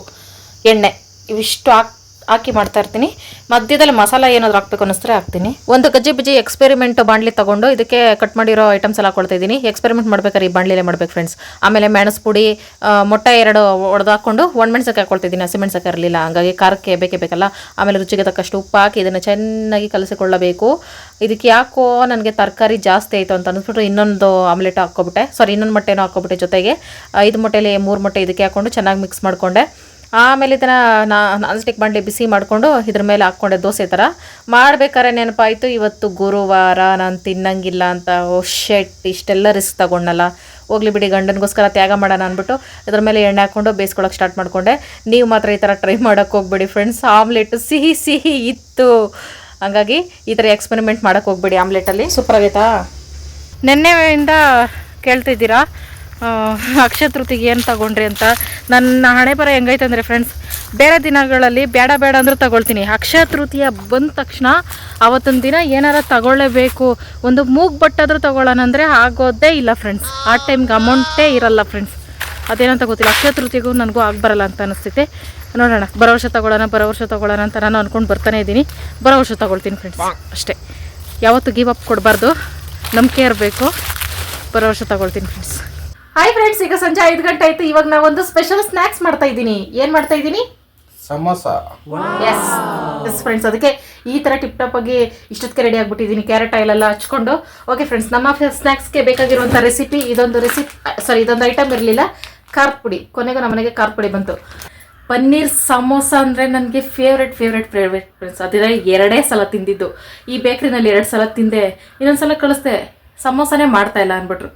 A: ಎಣ್ಣೆ. ಇವಿಷ್ಟು ಹಾಕಿ ಹಾಕಿ ಮಾಡ್ತಾ ಇರ್ತೀನಿ. ಮಧ್ಯದಲ್ಲಿ ಮಸಾಲ ಏನಾದರೂ ಹಾಕ್ಬೇಕು ಅನ್ನಿಸ್ತಾರೆ ಹಾಕ್ತೀನಿ. ಒಂದು ಗಜ್ಜಿ ಬಜ್ಜಿ ಎಕ್ಸ್ಪೆರಿಮೆಂಟ್ ಬಾಂಡ್ಲಿ ತಗೊಂಡು ಇದಕ್ಕೆ ಕಟ್ ಮಾಡಿರೋ ಐಟಮ್ಸ್ ಎಲ್ಲ ಹಾಕೊಳ್ತಾ ಇದ್ದೀನಿ. ಎಕ್ಸ್ಪೆರಿಮೆಂಟ್ ಮಾಡ್ಬೇಕಾದ್ರೆ ಈ ಬಾಂಡ್ಲಿಲೇ ಮಾಡ್ಬೇಕು ಫ್ರೆಂಡ್ಸ್ ಆಮೇಲೆ ಮೆಣಸು ಪುಡಿ ಮೊಟ್ಟೆ ಎರಡು ಒಡೆದು ಒಣ ಒಣಮೆಣ್ಸಕ್ಕೆ ಹಾಕೊಳ್ತಿದ್ದೀನಿ ಹಸಿಮೆಣ್ಸಕ್ಕೆ ಇರಲಿಲ್ಲ, ಹಂಗಾಗಿ ಖಾರಕ್ಕೆ ಬೇಕೇ ಬೇಕಲ್ಲ. ಆಮೇಲೆ ರುಚಿಗೆ ತಕ್ಕಷ್ಟು ಉಪ್ಪು ಹಾಕಿ ಇದನ್ನು ಚೆನ್ನಾಗಿ ಕಲಸಿಕೊಳ್ಳಬೇಕು. ಇದಕ್ಕೆ ಯಾಕೋ ನನಗೆ ತರಕಾರಿ ಜಾಸ್ತಿ ಆಯಿತು ಅಂತ ಅಂದ್ಬಿಟ್ಟು ಇನ್ನೊಂದು ಆಮ್ಲೆಟ್ ಹಾಕ್ಕೊಬಿಟ್ಟೆ. ಸಾರಿ ಇನ್ನೊಂದು ಮೊಟ್ಟೆನೂ ಹಾಕ್ಕೊಬಿಟ್ಟೆ ಜೊತೆಗೆ. ಐದು ಮೊಟ್ಟೆಲಿ ಮೂರು ಮೊಟ್ಟೆ ಇದಕ್ಕೆ ಹಾಕ್ಕೊಂಡು ಚೆನ್ನಾಗಿ ಮಿಕ್ಸ್ ಮಾಡಿಕೊಂಡೆ. ಆಮೇಲೆ ಇದನ್ನು ನಾ ನಾನ್ ಸ್ಟಿಕ್ ಬಾಣಲಿ ಬಿಸಿ ಮಾಡಿಕೊಂಡು ಇದ್ರ ಮೇಲೆ ಹಾಕ್ಕೊಂಡೆ ದೋಸೆ ಥರ ಮಾಡ್ಬೇಕಾದ್ರೆ ನೆನಪಾಯಿತು ಇವತ್ತು ಗುರುವಾರ ನಾನು ತಿನ್ನಂಗಿಲ್ಲ ಅಂತ. ಓ ಶೆಟ್ ಇಷ್ಟೆಲ್ಲ ರಿಸ್ಕ್ ತಗೊಂಡಲ್ಲ ಹೋಗ್ಲಿ ಬಿಡಿ ಗಂಡನಿಗೋಸ್ಕರ ತ್ಯಾಗ ಮಾಡೋಣ ಅಂದ್ಬಿಟ್ಟು ಇದ್ರ ಮೇಲೆ ಎಣ್ಣೆ ಹಾಕ್ಕೊಂಡು ಬೇಯಿಸ್ಕೊಳಕ್ಕೆ ಸ್ಟಾರ್ಟ್ ಮಾಡಿಕೊಂಡೆ. ನೀವು ಮಾತ್ರ ಈ ಥರ ಟ್ರೈ ಮಾಡೋಕ್ಕೆ ಹೋಗ್ಬೇಡಿ ಫ್ರೆಂಡ್ಸ್ ಆಮ್ಲೆಟ್ ಸಿಹಿ ಸಿಹಿ ಇತ್ತು. ಹಂಗಾಗಿ ಈ ಥರ ಎಕ್ಸ್ಪೆರಿಮೆಂಟ್ ಮಾಡೋಕ್ಕೆ ಹೋಗ್ಬೇಡಿ ಆಮ್ಲೆಟಲ್ಲಿ. ಸೂಪರ್ ಆಗೈತಾ? ನಿನ್ನೆಯಿಂದ ಕೇಳ್ತಿದ್ದೀರಾ? ಅಕ್ಷಯ ತೃತಿಗೆ ಏನು ತಗೊಂಡ್ರಿ ಅಂತ? ನನ್ನ ಹಣೆ ಬರ ಹೆಂಗೈತೆ ಅಂದರೆ ಫ್ರೆಂಡ್ಸ್ ಬೇರೆ ದಿನಗಳಲ್ಲಿ ಬೇಡ ಬೇಡ ಅಂದರೂ ತಗೊಳ್ತೀನಿ. ಅಕ್ಷಯ ತೃತೀಯ ಬಂದ ತಕ್ಷಣ ಅವತ್ತೊಂದು ದಿನ ಏನಾರ ತಗೊಳ್ಳೇಬೇಕು ಒಂದು ಮೂಗ್ ಬಟ್ಟಾದರೂ ತಗೊಳ್ಳೋಣ ಅಂದರೆ ಆಗೋದೇ ಇಲ್ಲ ಫ್ರೆಂಡ್ಸ್ ಆ ಟೈಮ್ಗೆ ಅಮೌಂಟೇ ಇರಲ್ಲ ಫ್ರೆಂಡ್ಸ್ ಅದೇನಂತ ಗೊತ್ತಿಲ್ಲ. ಅಕ್ಷಯ ತೃತೀಯಗೂ ನನಗೂ ಆಗಬರಲ್ಲ ಅಂತ ಅನಿಸ್ತೈತೆ ನೋಡೋಣ ಬರೋ ವರ್ಷ ತೊಗೊಳ್ಳೋಣ ಬರೋ ವರ್ಷ ತೊಗೊಳ್ಳೋಣ ಅಂತ ನಾನು ಅಂದ್ಕೊಂಡು ಬರ್ತಾನೆ ಇದ್ದೀನಿ. ಬರೋ ವರ್ಷ ತೊಗೊಳ್ತೀನಿ ಫ್ರೆಂಡ್ಸ್ ಅಷ್ಟೇ. ಯಾವತ್ತು ಗಿವ್ ಅಪ್ ಕೊಡಬಾರ್ದು. ನಂಬಿಕೆ ಇರಬೇಕು. ಬರೋ ವರ್ಷ ತೊಗೊಳ್ತೀನಿ ಫ್ರೆಂಡ್ಸ್ ಹಾಯ್ ಫ್ರೆಂಡ್ಸ್ ಈಗ ಸಂಜೆ ಐದು ಗಂಟೆ ಆಯ್ತು. ಇವಾಗ ನಾವೊಂದು ಸ್ಪೆಷಲ್ ಸ್ನಾಕ್ಸ್ ಮಾಡ್ತಾ ಇದ್ದೀನಿ. ಏನು ಮಾಡ್ತಾ ಇದ್ದೀನಿ?
F: ಸಮೋಸ.
A: ಎಸ್ ಎಸ್ ಫ್ರೆಂಡ್ಸ್ ಅದಕ್ಕೆ ಈ ತರ ಟಿಪ್ ಟಾಪ್ ಆಗಿ ಇಷ್ಟೊತ್ತಿಗೆ ರೆಡಿ ಆಗ್ಬಿಟ್ಟಿದ್ದೀನಿ. ಕ್ಯಾರೆಟ್ ಆಯಿಲ್ ಎಲ್ಲ ಹಚ್ಕೊಂಡು. ಓಕೆ ಫ್ರೆಂಡ್ಸ್ ನಮ್ಮ ಸ್ನ್ಯಾಕ್ಸ್ಗೆ ಬೇಕಾಗಿರುವಂಥ ರೆಸಿಪಿ ಇದೊಂದು ರೆಸಿಪಿ ಸಾರಿ ಇದೊಂದು ಐಟಮ್ ಇರಲಿಲ್ಲ. ಖಾರದ ಪುಡಿ. ಕೊನೆಗೂ ನಮ್ಮ ಮನೆಗೆ ಖಾರದ ಪುಡಿ ಬಂತು. ಪನ್ನೀರ್ ಸಮೋಸ ಅಂದರೆ ನನಗೆ ಫೇವ್ರೆಟ್ ಫೇವ್ರೆಟ್ ಫೇವ್ರೆಟ್ ಫ್ರೆಂಡ್ಸ್ ಅದನ್ನ ಎರಡೇ ಸಲ ತಿಂದಿದ್ದು. ಈ ಬೇಕ್ರಿನಲ್ಲಿ ಎರಡು ಸಲ ತಿಂದೆ. ಇನ್ನೊಂದು ಸಲ ಕಳಿಸ್ದೆ. ಸಮೋಸನೇ ಮಾಡ್ತಾ ಇಲ್ಲ ಅಂದ್ಬಿಟ್ರು.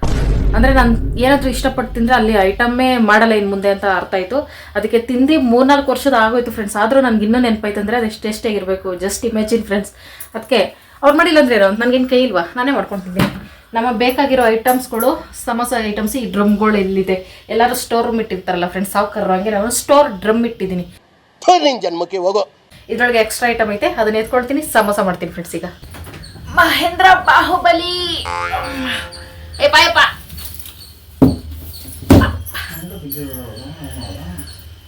A: ಅಂದರೆ ನಾನು ಏನಾದರೂ ಇಷ್ಟಪಟ್ಟು ತಿಂದರೆ ಅಲ್ಲಿ ಐಟಮ್ಮೇ ಮಾಡಲ್ಲ ಇನ್ನು ಮುಂದೆ ಅಂತ ಅರ್ಥ ಆಯಿತು. ಅದಕ್ಕೆ ತಿಂದು ಮೂರ್ನಾಲ್ಕು ವರ್ಷದ ಆಗೋಯ್ತು ಫ್ರೆಂಡ್ಸ್ ಆದರೂ ನನಗೆ ಇನ್ನೂ ನೆನಪಾಯ್ತು ಅಂದರೆ ಅದು ಎಷ್ಟು ಆಗಿರ್ಬೇಕು ಜಸ್ಟ್ ಇಮ್ಯಾಜಿನ್ ಫ್ರೆಂಡ್ಸ್ ಅದಕ್ಕೆ ಅವ್ರು ಮಾಡಿಲ್ಲ ಅಂದ್ರೆ ಏನೋ? ನನಗೇನು ಕೈ ಇಲ್ವಾ? ನಾನೇ ಮಾಡ್ಕೊತಿದ್ದೀನಿ ನಮಗೆ ಬೇಕಾಗಿರೋ ಐಟಮ್ಸ್ಗಳು ಸಮೋಸ ಐಟಮ್ಸ್ ಈ ಡ್ರಮ್ಗಳು ಎಲ್ಲಿದೆ? ಎಲ್ಲರೂ ಸ್ಟೋರ್ ರೂಮ್ ಇಟ್ಟಿರ್ತಾರಲ್ಲ ಫ್ರೆಂಡ್ಸ್ ಸಾವುಕಾರರು ಹಂಗೆ ನಾನು ಸ್ಟೋರ್ ಡ್ರಮ್ ಇಟ್ಟಿದ್ದೀನಿ.
B: ನಿನ್ ಜನ್ಮಕ್ಕೆ ಹೋಗೋ.
A: ಇದ್ರೊಳಗೆ ಎಕ್ಸ್ಟ್ರಾ ಐಟಮ್ ಐತೆ ಅದನ್ನ ಎತ್ಕೊಳ್ತೀನಿ ಸಮೋಸ ಮಾಡ್ತೀನಿ ಫ್ರೆಂಡ್ಸ್ ಈಗ. ಮಹೇಂದ್ರ ಬಾಹುಬಲಿ. ಏ ಬಾಯಪ್ಪ.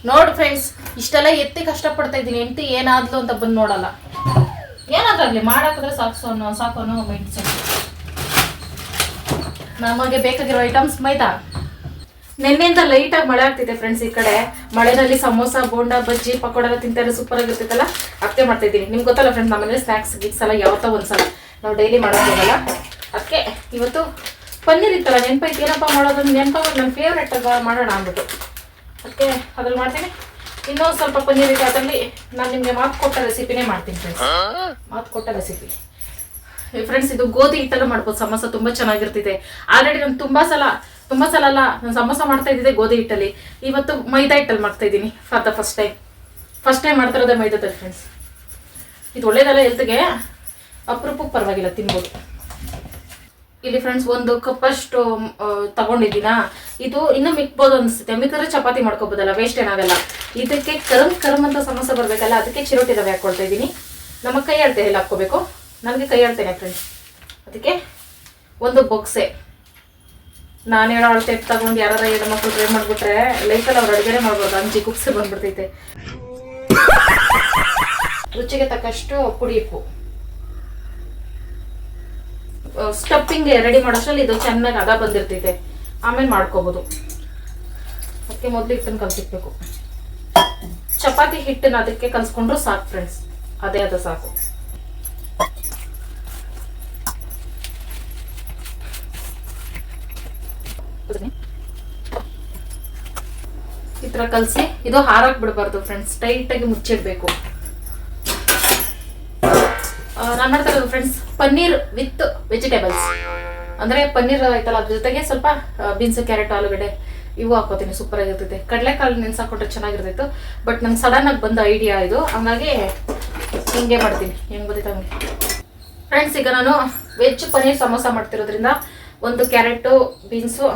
A: ನೋಡು ಫ್ರೆಂಡ್ಸ್ ಇಷ್ಟೆಲ್ಲ ಎತ್ತಿ ಕಷ್ಟಪಡ್ತಾ ಇದ್ದೀನಿ. ಹೆಂಡತಿ ಏನಾದ್ಲು ಅಂತ ಬಂದು ನೋಡಲ್ಲ. ಏನಾದ್ರಾಗ್ಲಿ, ಮಾಡಾಕಿದ್ರೆ ಸಾಕು ಅನ್ನೋ ಸಾಕು ಅನ್ನೋ ನಮಗೆ ಬೇಕಾಗಿರೋ ಐಟಮ್ಸ್ ಮೈದಾ? ನಿನ್ನೆಯಿಂದ ಲೈಟಾಗಿ ಮಳೆ ಆಗ್ತಿದೆ ಫ್ರೆಂಡ್ಸ್ ಈ ಕಡೆ. ಮಳೆನಲ್ಲಿ ಸಮೋಸ, ಬೋಂಡ, ಬಜ್ಜಿ, ಪಕೋಡ ಎಲ್ಲ ತಿಂತಾರೆ ಸೂಪರ್ ಆಗಿರ್ತೈತಲ್ಲ? ಅತ್ತೆ ಮಾಡ್ತಾ ಇದ್ದೀನಿ. ನಿಮ್ಗೆ ಗೊತ್ತಲ್ಲ ಫ್ರೆಂಡ್ಸ್ ನಮ್ಮನೇಲಿ ಸ್ನ್ಯಾಕ್ಸ್ ಗಿಕ್ಸ್ ಎಲ್ಲ ಯಾವತ್ತೋ ಒಂದ್ಸಲ. ನಾವು ಡೈಲಿ ಮಾಡೋಕ್ಕಾಗಲ್ಲ ಅದಕ್ಕೆ ಇವತ್ತು ಪನ್ನೀರ್ ಇತ್ತಲ್ಲ ನೆನ್ಪೈತಿ ಏನಪ್ಪ ಮಾಡೋದು? ನೆನ್ಪಾಗ ನನ್ನ ಫೇವ್ರೆಟ್ ಮಾಡೋಣ ಅಂದ್ಬಿಟ್ಟು. ಅದಕ್ಕೆ ಅದ್ರಲ್ಲಿ ಮಾಡ್ತೀನಿ. ಇನ್ನೊಂದು ಸ್ವಲ್ಪ ಪನ್ನೀರ್ ಇತ್ತು ಅದರಲ್ಲಿ ನಾನು ನಿಮಗೆ ಮಾತು ಕೊಟ್ಟ ರೆಸಿಪಿನೇ ಮಾಡ್ತೀನಿ ಫ್ರೆಂಡ್ಸ್ ಮಾತು ಕೊಟ್ಟ ರೆಸಿಪಿ. ಫ್ರೆಂಡ್ಸ್ ಇದು ಗೋಧಿ ಹಿಟ್ಟಲ್ಲ ಮಾಡ್ಬೋದು. ಸಮೋಸ ತುಂಬಾ ಚೆನ್ನಾಗಿರ್ತಿದೆ. ಆಲ್ರೆಡಿ ನಾನು ತುಂಬಾ ಸಲ ತುಂಬಾ ಸಲ ಅಲ್ಲ ನಾನು ಸಮೋಸ ಮಾಡ್ತಾ ಇದ್ದಿದ್ದೆ ಗೋಧಿ ಹಿಟ್ಟಲ್ಲಿ. ಇವತ್ತು ಮೈದಾ ಹಿಟ್ಟಲ್ಲಿ ಮಾಡ್ತಾ ಇದ್ದೀನಿ for the first time first time ಮಾಡ್ತಾ ಇರೋದೇ ಮೈದಾದಲ್ಲಿ ಫ್ರೆಂಡ್ಸ್ ಇದು ಒಳ್ಳೇದಲ್ಲ ಹೆಲ್ತ್ಗೆ ಅಪರೂಪಕ್ಕೆ ಪರವಾಗಿಲ್ಲ ತಿನ್ಬೋದು. ಇಲ್ಲಿ ಫ್ರೆಂಡ್ಸ್ ಒಂದು ಕಪ್ಪಷ್ಟು ತಗೊಂಡಿದ್ದೀನಾ? ಇದು ಇನ್ನೂ ಮಿಕ್ಬೋದು ಅನಿಸುತ್ತೆ. ಮಿಕ್ಕಿದ್ರೆ ಚಪಾತಿ ಮಾಡ್ಕೋಬೋದಲ್ಲ ವೇಸ್ಟ್ ಏನಾಗಲ್ಲ. ಇದಕ್ಕೆ ಕರಮ್ ಕರಮ್ ಅಂತ ಸಮಸ್ಯೆ ಬರಬೇಕಲ್ಲ, ಅದಕ್ಕೆ ಚಿರೋಟಿ ರವೆ ಹಾಕ್ಕೊಳ್ತಾ ಇದ್ದೀನಿ. ನಮ್ಮ ಕೈ ಎಲ್ಲ ಹಾಕ್ಕೋಬೇಕು. ನನಗೆ ಕೈ ಅಳ್ತೇನೆ ಫ್ರೆಂಡ್ಸ್ ಅದಕ್ಕೆ ಒಂದು ಬೊಕ್ಸೆ ನಾನು ಹೇಳೋ ಅಳತೆ ತಗೊಂಡು ಯಾರು ಮಕ್ಕಳು ಟ್ರೈ ಮಾಡಿಬಿಟ್ರೆ ಲೈಫಲ್ಲಿ ಅವ್ರು ಅಡುಗೆನೇ ಮಾಡ್ಬೋದು ಅಂಜಿ ಕುಪ್ಸೆ ಬಂದ್ಬಿಡ್ತೈತೆ. ರುಚಿಗೆ ತಕ್ಕಷ್ಟು ಪುಡಿ ಸ್ಟಫಿಂಗ್ ರೆಡಿ ಮಾಡೋಷ್ಟರಲ್ಲಿ ಇದು ಚೆನ್ನಾಗಿ ಅದ ಬಂದಿರ್ತೈತೆ. ಆಮೇಲೆ ಮಾಡ್ಕೋಬೋದು. ಅದಕ್ಕೆ ಮೊದಲು ಹಿಟ್ಟನ್ನು ಕಲ್ಸಿಕ್ಬೇಕು. ಚಪಾತಿ ಹಿಟ್ಟನ್ನ ಅದಕ್ಕೆ ಕಲ್ಸ್ಕೊಂಡ್ರು ಸಾಕು ಫ್ರೆಂಡ್ಸ್ ಅದೇ ಅದು ಸಾಕು. ಈ ಥರ ಕಲಸಿ, ಇದು ಹಾರಾಕ್ ಬಿಡಬಾರ್ದು ಫ್ರೆಂಡ್ಸ್ ಟೈಟಾಗಿ ಮುಚ್ಚಿಡ್ಬೇಕು. ನಾನು ಮಾಡ್ತಾ ಇರೋದು ಫ್ರೆಂಡ್ಸ್ ಪನ್ನೀರ್ ವಿತ್ ವೆಜಿಟೇಬಲ್ಸ್ ಅಂದ್ರೆ ಪನ್ನೀರ್ ಐತಲ್ಲ, ಅದ್ರ ಜೊತೆಗೆ ಸ್ವಲ್ಪ ಬೀನ್ಸ್ ಕ್ಯಾರೆಟ್ ಆಲೂಗಡ್ಡೆ, ಇವು ಹಾಕೋತೀನಿ ಸೂಪರ್ ಆಗಿರ್ತೈತೆ. ಕಡಲೆಕಾಳು ನೆನ್ಸಾಕೊಟ್ರೆ ಚೆನ್ನಾಗಿರ್ತೈತು ಬಟ್ ನಂಗೆ ಸಡನ್ ಆಗಿ ಬಂದ ಐಡಿಯಾ ಇದು. ಹಂಗಾಗಿ ಹಿಂಗೆ ಮಾಡ್ತೀನಿ. ಹೆಂಗ್ ಹಂಗೆ. ಫ್ರೆಂಡ್ಸ್ ಈಗ ನಾನು ವೆಜ್ ಪನ್ನೀರ್ ಸಮೋಸ ಮಾಡ್ತಿರೋದ್ರಿಂದ ಒಂದು ಕ್ಯಾರೆಟು ಬೀನ್ಸು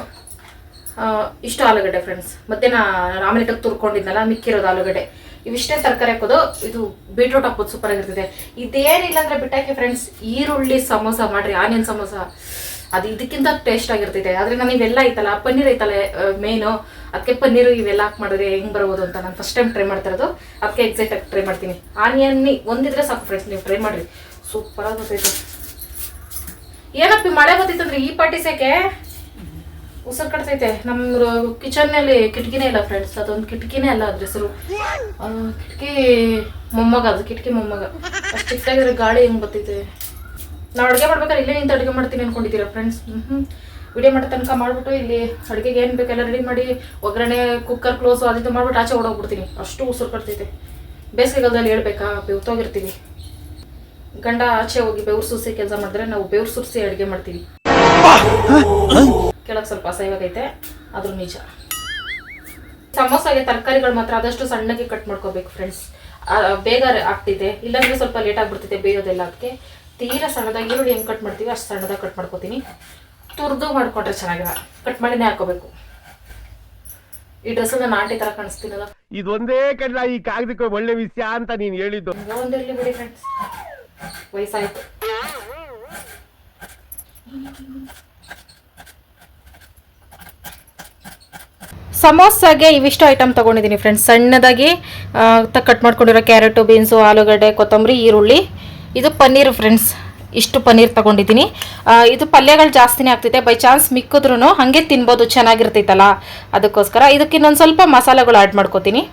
A: ಇಷ್ಟು ಆಲೂಗಡ್ಡೆ ಫ್ರೆಂಡ್ಸ್ ಮತ್ತೆ ನಾ ಆಮ್ಲೆಟ್ ತುರ್ಕೊಂಡಿದ್ನಲ್ಲ, ಮಿಕ್ಕಿರೋದು ಆಲೂಗಡ್ಡೆ. ಇವಿಷ್ಟೇ ತರಕಾರಿ ಹಾಕೋದು. ಇದು ಬೀಟ್ರೂಟ್ ಹಾಕೋದು ಸೂಪರ್ ಆಗಿರ್ತದೆ. ಇದೇನಿಲ್ಲ ಅಂದ್ರೆ ಬಿಟ್ಟಾಕಿ ಫ್ರೆಂಡ್ಸ್ ಈರುಳ್ಳಿ ಸಮೋಸ ಮಾಡ್ರಿ ಆನಿಯನ್ ಸಮೋಸ. ಅದು ಇದಕ್ಕಿಂತ ಟೇಸ್ಟ್ ಆಗಿರ್ತೈತೆ. ಆದ್ರೆ ನಾನು ಇವೆಲ್ಲ ಐತಲ್ಲ, ಪನ್ನೀರ್ ಐತಲ್ಲ ಮೇನು ಅದಕ್ಕೆ ಪನ್ನೀರು ಇವೆಲ್ಲ ಹಾಕಿ ಮಾಡಿದ್ರೆ ಹೆಂಗ್ ಬರ್ಬೋದು ಅಂತ ನಾನು ಫಸ್ಟ್ ಟೈಮ್ ಟ್ರೈ ಮಾಡ್ತಾ ಇರೋದು. ಅದಕ್ಕೆ ಎಕ್ಸೈಟ್ ಆಗಿ ಟ್ರೈ ಮಾಡ್ತೀನಿ. ಆನಿಯನ್ ಒಂದಿದ್ರೆ ಸಾಕು ಫ್ರೆಂಡ್ಸ್ ನೀವು ಟ್ರೈ ಮಾಡ್ರಿ. ಸೂಪರ್ ಆಗಿ ಗೊತ್ತೈತೆ ಏನಪ್ಪಿ ಮಳೆ ಬರ್ತೈತಂದ್ರೆ ಈ ಪಾರ್ಟಿ ಸೇಕೆ? ಉಸಿರು ಕಟ್ತೈತೆ. ನಮ್ಮ ಕಿಚನ್ನಲ್ಲಿ ಕಿಟಕಿನೇ ಇಲ್ಲ ಫ್ರೆಂಡ್ಸ್ ಅದೊಂದು ಕಿಟಕಿನೇ ಅಲ್ಲ ಅದ್ರ ಹೆಸರು. ಕಿಟಕಿ ಮೊಮ್ಮಗ, ಅದು ಕಿಟಕಿ ಮೊಮ್ಮಗ. ಅಷ್ಟು ಗಾಳಿ ಹೆಂಗ್ ಬರ್ತೈತೆ. ನಾವು ಅಡುಗೆ ಮಾಡ್ಬೇಕಾದ್ರೆ ಇಲ್ಲೇ ನಿಂತು ಅಡುಗೆ ಮಾಡ್ತೀನಿ ಅನ್ಕೊಂಡಿದ್ದೀರಾ ಫ್ರೆಂಡ್ಸ್ ಹ್ಞೂ ವಿಡಿಯೋ ಮಾಡೋ ತನಕ ಮಾಡ್ಬಿಟ್ಟು ಇಲ್ಲಿ ಅಡುಗೆಗೆ ಏನು ಬೇಕೆಲ್ಲ ರೆಡಿ ಮಾಡಿ ಒಗ್ಗರಣೆ ಕುಕ್ಕರ್ ಕ್ಲೋಸು ಅದಿದ್ದು ಮಾಡಿಬಿಟ್ಟು ಆಚೆ ಓಡೋಗ್ಬಿಡ್ತೀನಿ. ಅಷ್ಟು ಉಸಿರು ಕಟ್ತೈತೆ. ಬೇಸಿಗೆಗಾಲದಲ್ಲಿ ಹೇಳ್ಬೇಕಾ ಬೆವ್ತೋಗಿರ್ತೀವಿ ಗಂಡ ಆಚೆ ಹೋಗಿ ಬೆವ್ರು ಸುರಿಸಿ ಕೆಲಸ ಮಾಡಿದ್ರೆ ನಾವು ಬೆವ್ರು ಸುರಿಸಿ ಅಡುಗೆ ಮಾಡ್ತೀವಿ. ಕೆಳಗೆ ಸ್ವಲ್ಪ ಅಸಹ್ಯವಾಗೈತೆ ಅದ್ರ ನಿಜ. ಸಮೋಸಾಗೆ ತರಕಾರಿಗಳು ಮಾತ್ರ ಆದಷ್ಟು ಸಣ್ಣಗೆ ಕಟ್ ಮಾಡ್ಕೋಬೇಕು ಫ್ರೆಂಡ್ಸ್ ಬೇಗ ಆಗ್ತಿದೆ. ಇಲ್ಲಾಂದ್ರೆ ಸ್ವಲ್ಪ ಲೇಟ್ ಆಗಿಬಿಡ್ತಿದೆ ಬೇಯೋದೆಲ್ಲ ಅದಕ್ಕೆ ತೀರಾ ಸಣ್ಣದಾಗಿ ಈರುಳ್ಳಿ ಹೆಂಗೆ ಕಟ್ ಮಾಡ್ತೀವಿ ಅಷ್ಟು ಸಣ್ಣದಾಗಿ ಕಟ್ ಮಾಡ್ಕೋತೀನಿ. ತುರ್ದು ಮಾಡ್ಕೊಂಡ್ರೆ ಚೆನ್ನಾಗಿಲ್ಲ. ಕಟ್ ಮಾಡಿನೇ ಹಾಕೋಬೇಕು. ಈ ಡ್ರೆಸ್ ನಾನು ಆಂಟಿ ಥರ ಕಾಣಿಸ್ತೀನಲ್ಲ
D: ಇದೊಂದೇ ಕಡ್ಲ ಈ ಕಾಗದಕ್ಕೆ ಒಳ್ಳೆ ವಿಷಯ ಅಂತ ನೀನ್ ಹೇಳಿದ್ದು.
A: ಒಂದಿರಲಿ ಬಿಡಿ ಫ್ರೆಂಡ್ಸ್ ವಯಸ್ಸಾಯ್ತು. ಸಮೋಸಾಗೆ ಇವಿಷ್ಟು ಐಟಮ್ ತಗೊಂಡಿದ್ದೀನಿ ಫ್ರೆಂಡ್ಸ್ ಸಣ್ಣದಾಗಿ ಕಟ್ ಮಾಡ್ಕೊಂಡಿರೋ ಕ್ಯಾರೆಟು ಬೀನ್ಸು ಆಲೂಗಡ್ಡೆ, ಕೊತ್ತಂಬರಿ, ಈರುಳ್ಳಿ. ಇದು ಪನ್ನೀರ್ ಫ್ರೆಂಡ್ಸ್ ಇಷ್ಟು ಪನ್ನೀರ್ ತಗೊಂಡಿದ್ದೀನಿ. ಇದು ಪಲ್ಯಗಳು ಜಾಸ್ತಿನೇ ಆಗ್ತೈತೆ. ಬೈ ಚಾನ್ಸ್ ಮಿಕ್ಕಿದ್ರೂ ಹಾಗೆ ತಿನ್ಬೋದು, ಚೆನ್ನಾಗಿರ್ತೈತಲ್ಲ. ಅದಕ್ಕೋಸ್ಕರ ಇದಕ್ಕೆ ಇನ್ನೊಂದು ಸ್ವಲ್ಪ ಮಸಾಲೆಗಳು ಆ್ಯಡ್ ಮಾಡ್ಕೋತೀನಿ.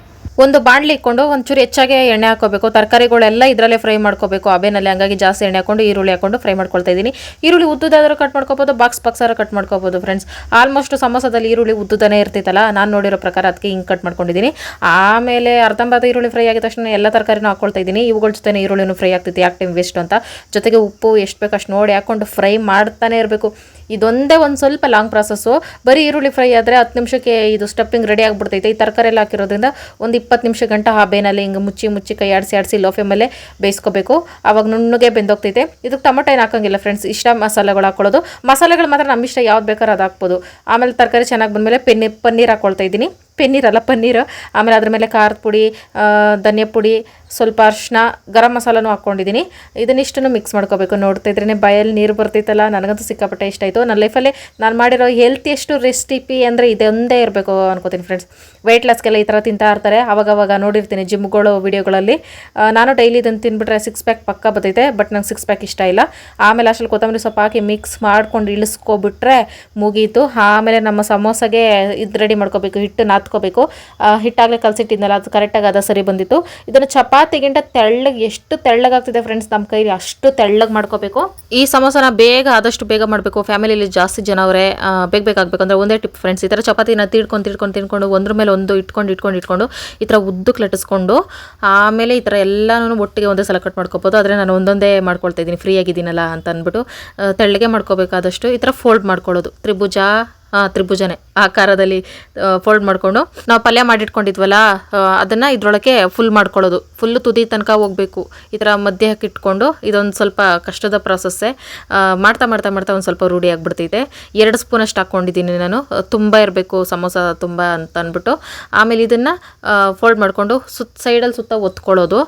A: ಒಂದು ಬಾಣಲಿ ಇಟ್ಕೊಂಡು ಒಂಚೂರು ಹೆಚ್ಚಾಗಿ ಎಣ್ಣೆ ಹಾಕೋಬೇಕು. ತರಕಾರಿಗಳೆಲ್ಲ ಇದರಲ್ಲೇ ಫ್ರೈ ಮಾಡ್ಕೋಬೇಕು. ಅಬೇನಲ್ಲಿ ಹಂಗಾಗಿ ಜಾಸ್ತಿ ಎಣ್ಣೆ ಹಾಕೊಂಡು ಈರುಳ್ಳಿ ಹಾಕೊಂಡು ಫ್ರೈ ಮಾಡ್ಕೊಳ್ತಾ ಇದ್ದೀನಿ. ಈರುಳ್ಳಿ ಉದ್ದುದಾದರೂ ಕಟ್ ಮಾಡ್ಕೋಬೋದು ಬಾಕ್ಸ್ ಬಾಕ್ಸ್ ಆದ್ರೂ ಕಟ್ ಮಾಡ್ಕೋಬೋದು ಫ್ರೆಂಡ್ಸ್ ಆಲ್ಮೋಸ್ಟ್ ಸಮೋಸದಲ್ಲಿ ಈರುಳ್ಳಿ ಉದ್ದುದನೇ ಇರ್ತಿತ್ತಲ್ಲ, ನಾನು ನೋಡಿರೋ ಪ್ರಕಾರ ಅದಕ್ಕೆ ಹಿಂಗೆ ಕಟ್ ಮಾಡ್ಕೊಂಡಿದ್ದೀನಿ. ಆಮೇಲೆ ಅರ್ಧಂಬರ್ಧ ಈರುಳ್ಳಿ ಫ್ರೈ ಆಗಿದ ತಕ್ಷಣ ಎಲ್ಲ ತರಕಾರಿನೂ ಹಾಕೊಳ್ತಾ ಇದ್ದೀನಿ. ಇವುಗಳ ಜೊತೆ ಈರುಳ್ಳಿನೂ ಫ್ರೈ ಆಗ್ತೈತಿ ಯಾಕೆ ಟೈಮ್ ವೇಸ್ಟ್ ಅಂತ. ಜೊತೆಗೆ ಉಪ್ಪು ಎಷ್ಟು ಬೇಕು ಅಷ್ಟು ನೋಡಿ ಹಾಕೊಂಡು ಫ್ರೈ ಮಾಡ್ತಾನೆ ಇರಬೇಕು. ಇದೊಂದೇ ಒಂದು ಸ್ವಲ್ಪ ಲಾಂಗ್ ಪ್ರಾಸೆಸ್ಸು ಬರೀ ಈರುಳ್ಳಿ ಫ್ರೈ ಆದರೆ ಹತ್ತು ನಿಮಿಷಕ್ಕೆ ಇದು ಸ್ಟಫಿಂಗ್ ರೆಡಿ ಆಗಿಬಿಡ್ತೈತೆ. ಈ ತರಕಾರಿ ಎಲ್ಲ ಹಾಕಿರೋದ್ರಿಂದ ಒಂದು ಇಪ್ಪತ್ತು ನಿಮಿಷ ಗಂಟ ಆ ಬೇನಲ್ಲಿ ಹಿಂಗೆ ಮುಚ್ಚಿ ಮುಚ್ಚಿ ಕೈ ಆಡಿಸಿ ಆಡಿಸಿ ಲೋಫೆ ಮೇಲೆ ಬೇಯಿಸ್ಕೋಬೇಕು. ಆವಾಗ ನುಣ್ಣಗೆ ಬೆಂದೋಗ್ತೈತೆ. ಇದಕ್ಕೆ ಟೊಮೊಟೊ ಏನು ಹಾಕಂಗಿಲ್ಲ ಫ್ರೆಂಡ್ಸ್ ಇಷ್ಟ ಮಸಾಲೆಗಳು ಹಾಕೊಳ್ಳೋದು. ಮಸಾಲೆಗಳು ಮಾತ್ರ ನಮ್ಮ ಇಷ್ಟ ಯಾವ್ದು ಬೇಕಾದ್ರೆ ಅದು ಹಾಕ್ಬೋದು. ಆಮೇಲೆ ತರಕಾರಿ ಚೆನ್ನಾಗಿ ಬಂದಮೇಲೆ ಪೆನ್ನಿ, ಪನ್ನೀರ್ ಹಾಕ್ಕೊಳ್ತಾ ಇದ್ದೀನಿ. ಪನ್ನೀರ್, ಅಲ್ಲ ಪನ್ನೀರ್. ಆಮೇಲೆ ಅದ್ರ ಮೇಲೆ ಖಾರದ ಪುಡಿ ಧನ್ಯ ಪುಡಿ, ಸ್ವಲ್ಪ ಅರ್ಶಿನ ಗರಂ ಮಸಾಲನೂ ಹಾಕ್ಕೊಂಡಿದ್ದೀನಿ. ಇದನ್ನಿಷ್ಟನ್ನು ಮಿಕ್ಸ್ ಮಾಡ್ಕೋಬೇಕು. ನೋಡ್ತಾ ಇದ್ರೇ ಬಾಯಲ್ಲಿ ನೀರು ಬರ್ತೈತಲ್ಲ, ನನಗಂತೂ ಸಿಕ್ಕಾಪಟ್ಟೆ ಇಷ್ಟ ಆಯಿತು. ನನ್ನ ಲೈಫಲ್ಲೇ ನಾನು ಮಾಡಿರೋ ಹೆಲ್ತಿಯಷ್ಟು ರೆಸಿಪಿ ಅಂದರೆ ಇದೊಂದೇ ಇರಬೇಕು ಅನ್ಕೋತೀನಿ ಫ್ರೆಂಡ್ಸ್ ವೆಯ್ಟ್ ಲಾಸ್ಗೆಲ್ಲ ಈ ಥರ ತಿಂತಾ ಇರ್ತಾರೆ. ಅವಾಗವಾಗ ನೋಡಿರ್ತೀನಿ ಜಿಮ್ಗಳು, ವೀಡಿಯೋಗಳಲ್ಲಿ. ನಾನು ಡೈಲಿ ಇದನ್ನು ತಿನ್ಬಿಟ್ರೆ ಸಿಕ್ಸ್ ಪ್ಯಾಕ್ ಪಕ್ಕ ಬರ್ತೈತೆ ಬಟ್ ನಂಗೆ ಸಿಕ್ಸ್ ಪ್ಯಾಕ್ ಇಷ್ಟ ಇಲ್ಲ. ಆಮೇಲೆ ಅಷ್ಟಲ್ಲಿ ಕೊತ್ತಂಬರಿ ಸೊಪ್ಪು ಹಾಕಿ ಮಿಕ್ಸ್ ಮಾಡ್ಕೊಂಡು ಇಳಿಸ್ಕೊಬಿಟ್ರೆ ಮುಗೀತು. ಆಮೇಲೆ ನಮ್ಮ ಸಮೋಸಾಗೆ ಇದು ರೆಡಿ ಮಾಡ್ಕೋಬೇಕು, ಹಿಟ್ಟು ನಾತ್ಕೋಬೇಕು ಹಿಟ್ಟಾಗಲೇ ಕಲಸಿಟ್ಟಿದ್ನಲ್ಲ, ಅದು ಕರೆಕ್ಟಾಗಿ ಅದ ಸರಿ ಬಂದಿತ್ತು. ಇದನ್ನು ಚಪಾತಿಗಿಂತ ತೆಳ್ಳಗೆ, ಎಷ್ಟು ತೆಳ್ಳಗಾಗ್ತಿದೆ ಫ್ರೆಂಡ್ಸ್ ನಮ್ಮ ಕೈಲಿ ಅಷ್ಟು ತೆಳ್ಳಗೆ ಮಾಡ್ಕೋಬೇಕು. ಈ ಸಮೋಸನ ಬೇಗ ಆದಷ್ಟು ಬೇಗ ಮಾಡಬೇಕು. ಫ್ಯಾಮಿಲಿಯಲ್ಲಿ ಜಾಸ್ತಿ ಜನ ಅವರೇ ಬೇಗ ಆಗಬೇಕು. ಅಂದರೆ ಒಂದೇ ಟಿಪ್ ಫ್ರೆಂಡ್ಸ್ ಈ ಥರ ಚಪಾತಿನ ತಿಳ್ಕೊಂಡು ತಿಳ್ಕೊಂಡು ತಿನ್ಕೊಂಡು ಒಂದ್ರ ಮೇಲೆ ಒಂದು ಇಟ್ಕೊಂಡು ಇಟ್ಕೊಂಡು ಇಟ್ಕೊಂಡು ಈ ಥರ ಉದ್ದಕ್ಕೆ ಲಟ್ಟಿಸ್ಕೊಂಡು ಆಮೇಲೆ ಈ ಥರ ಎಲ್ಲನೂ ಒಟ್ಟಿಗೆ ಒಂದೇ ಸಲ ಕಟ್ ಮಾಡ್ಕೋಬೋದು. ಆದರೆ ನಾನು ಒಂದೊಂದೇ ಮಾಡ್ಕೊಳ್ತಾ ಇದ್ದೀನಿ. ಫ್ರೀ ಆಗಿದ್ದೀನಲ್ಲ ಅಂತ ಅಂದ್ಬಿಟ್ಟು ತೆಳ್ಳಗೆ ಮಾಡ್ಕೋಬೇಕಾದಷ್ಟು ಈ ಥರ ಫೋಲ್ಡ್ ಮಾಡ್ಕೊಳ್ಳೋದು. ತ್ರಿಭುಜ ತ್ರಿಭುಜನೇ, ಆಕಾರದಲ್ಲಿ ಫೋಲ್ಡ್ ಮಾಡಿಕೊಂಡು. ನಾವು ಪಲ್ಯ ಮಾಡಿಟ್ಕೊಂಡಿದ್ವಲ್ಲ ಅದನ್ನು ಇದರೊಳಗೆ ಫುಲ್ ಮಾಡ್ಕೊಳ್ಳೋದು. ಫುಲ್ಲು ತುದಿ ತನಕ ಹೋಗಬೇಕು. ಈ ಥರ ಮಧ್ಯೆ ಹಾಕಿಟ್ಕೊಂಡು, ಇದೊಂದು ಸ್ವಲ್ಪ ಕಷ್ಟದ ಪ್ರಾಸೆಸ್ಸೇ ಮಾಡ್ತಾ ಮಾಡ್ತಾ ಮಾಡ್ತಾ ಒಂದು ಸ್ವಲ್ಪ ರೂಢಿ ಆಗಿಬಿಡ್ತೈತೆ. ಎರಡು ಸ್ಪೂನಷ್ಟು ಹಾಕ್ಕೊಂಡಿದ್ದೀನಿ ನಾನು. ತುಂಬ ಇರಬೇಕು, ಸಮೋಸ ತುಂಬ ಅಂತ ಅಂದ್ಬಿಟ್ಟು. ಆಮೇಲೆ ಇದನ್ನು ಫೋಲ್ಡ್ ಮಾಡಿಕೊಂಡು ಸುತ್ತ ಸೈಡಲ್ಲಿ ಸುತ್ತ ಒತ್ಕೊಳ್ಳೋದು.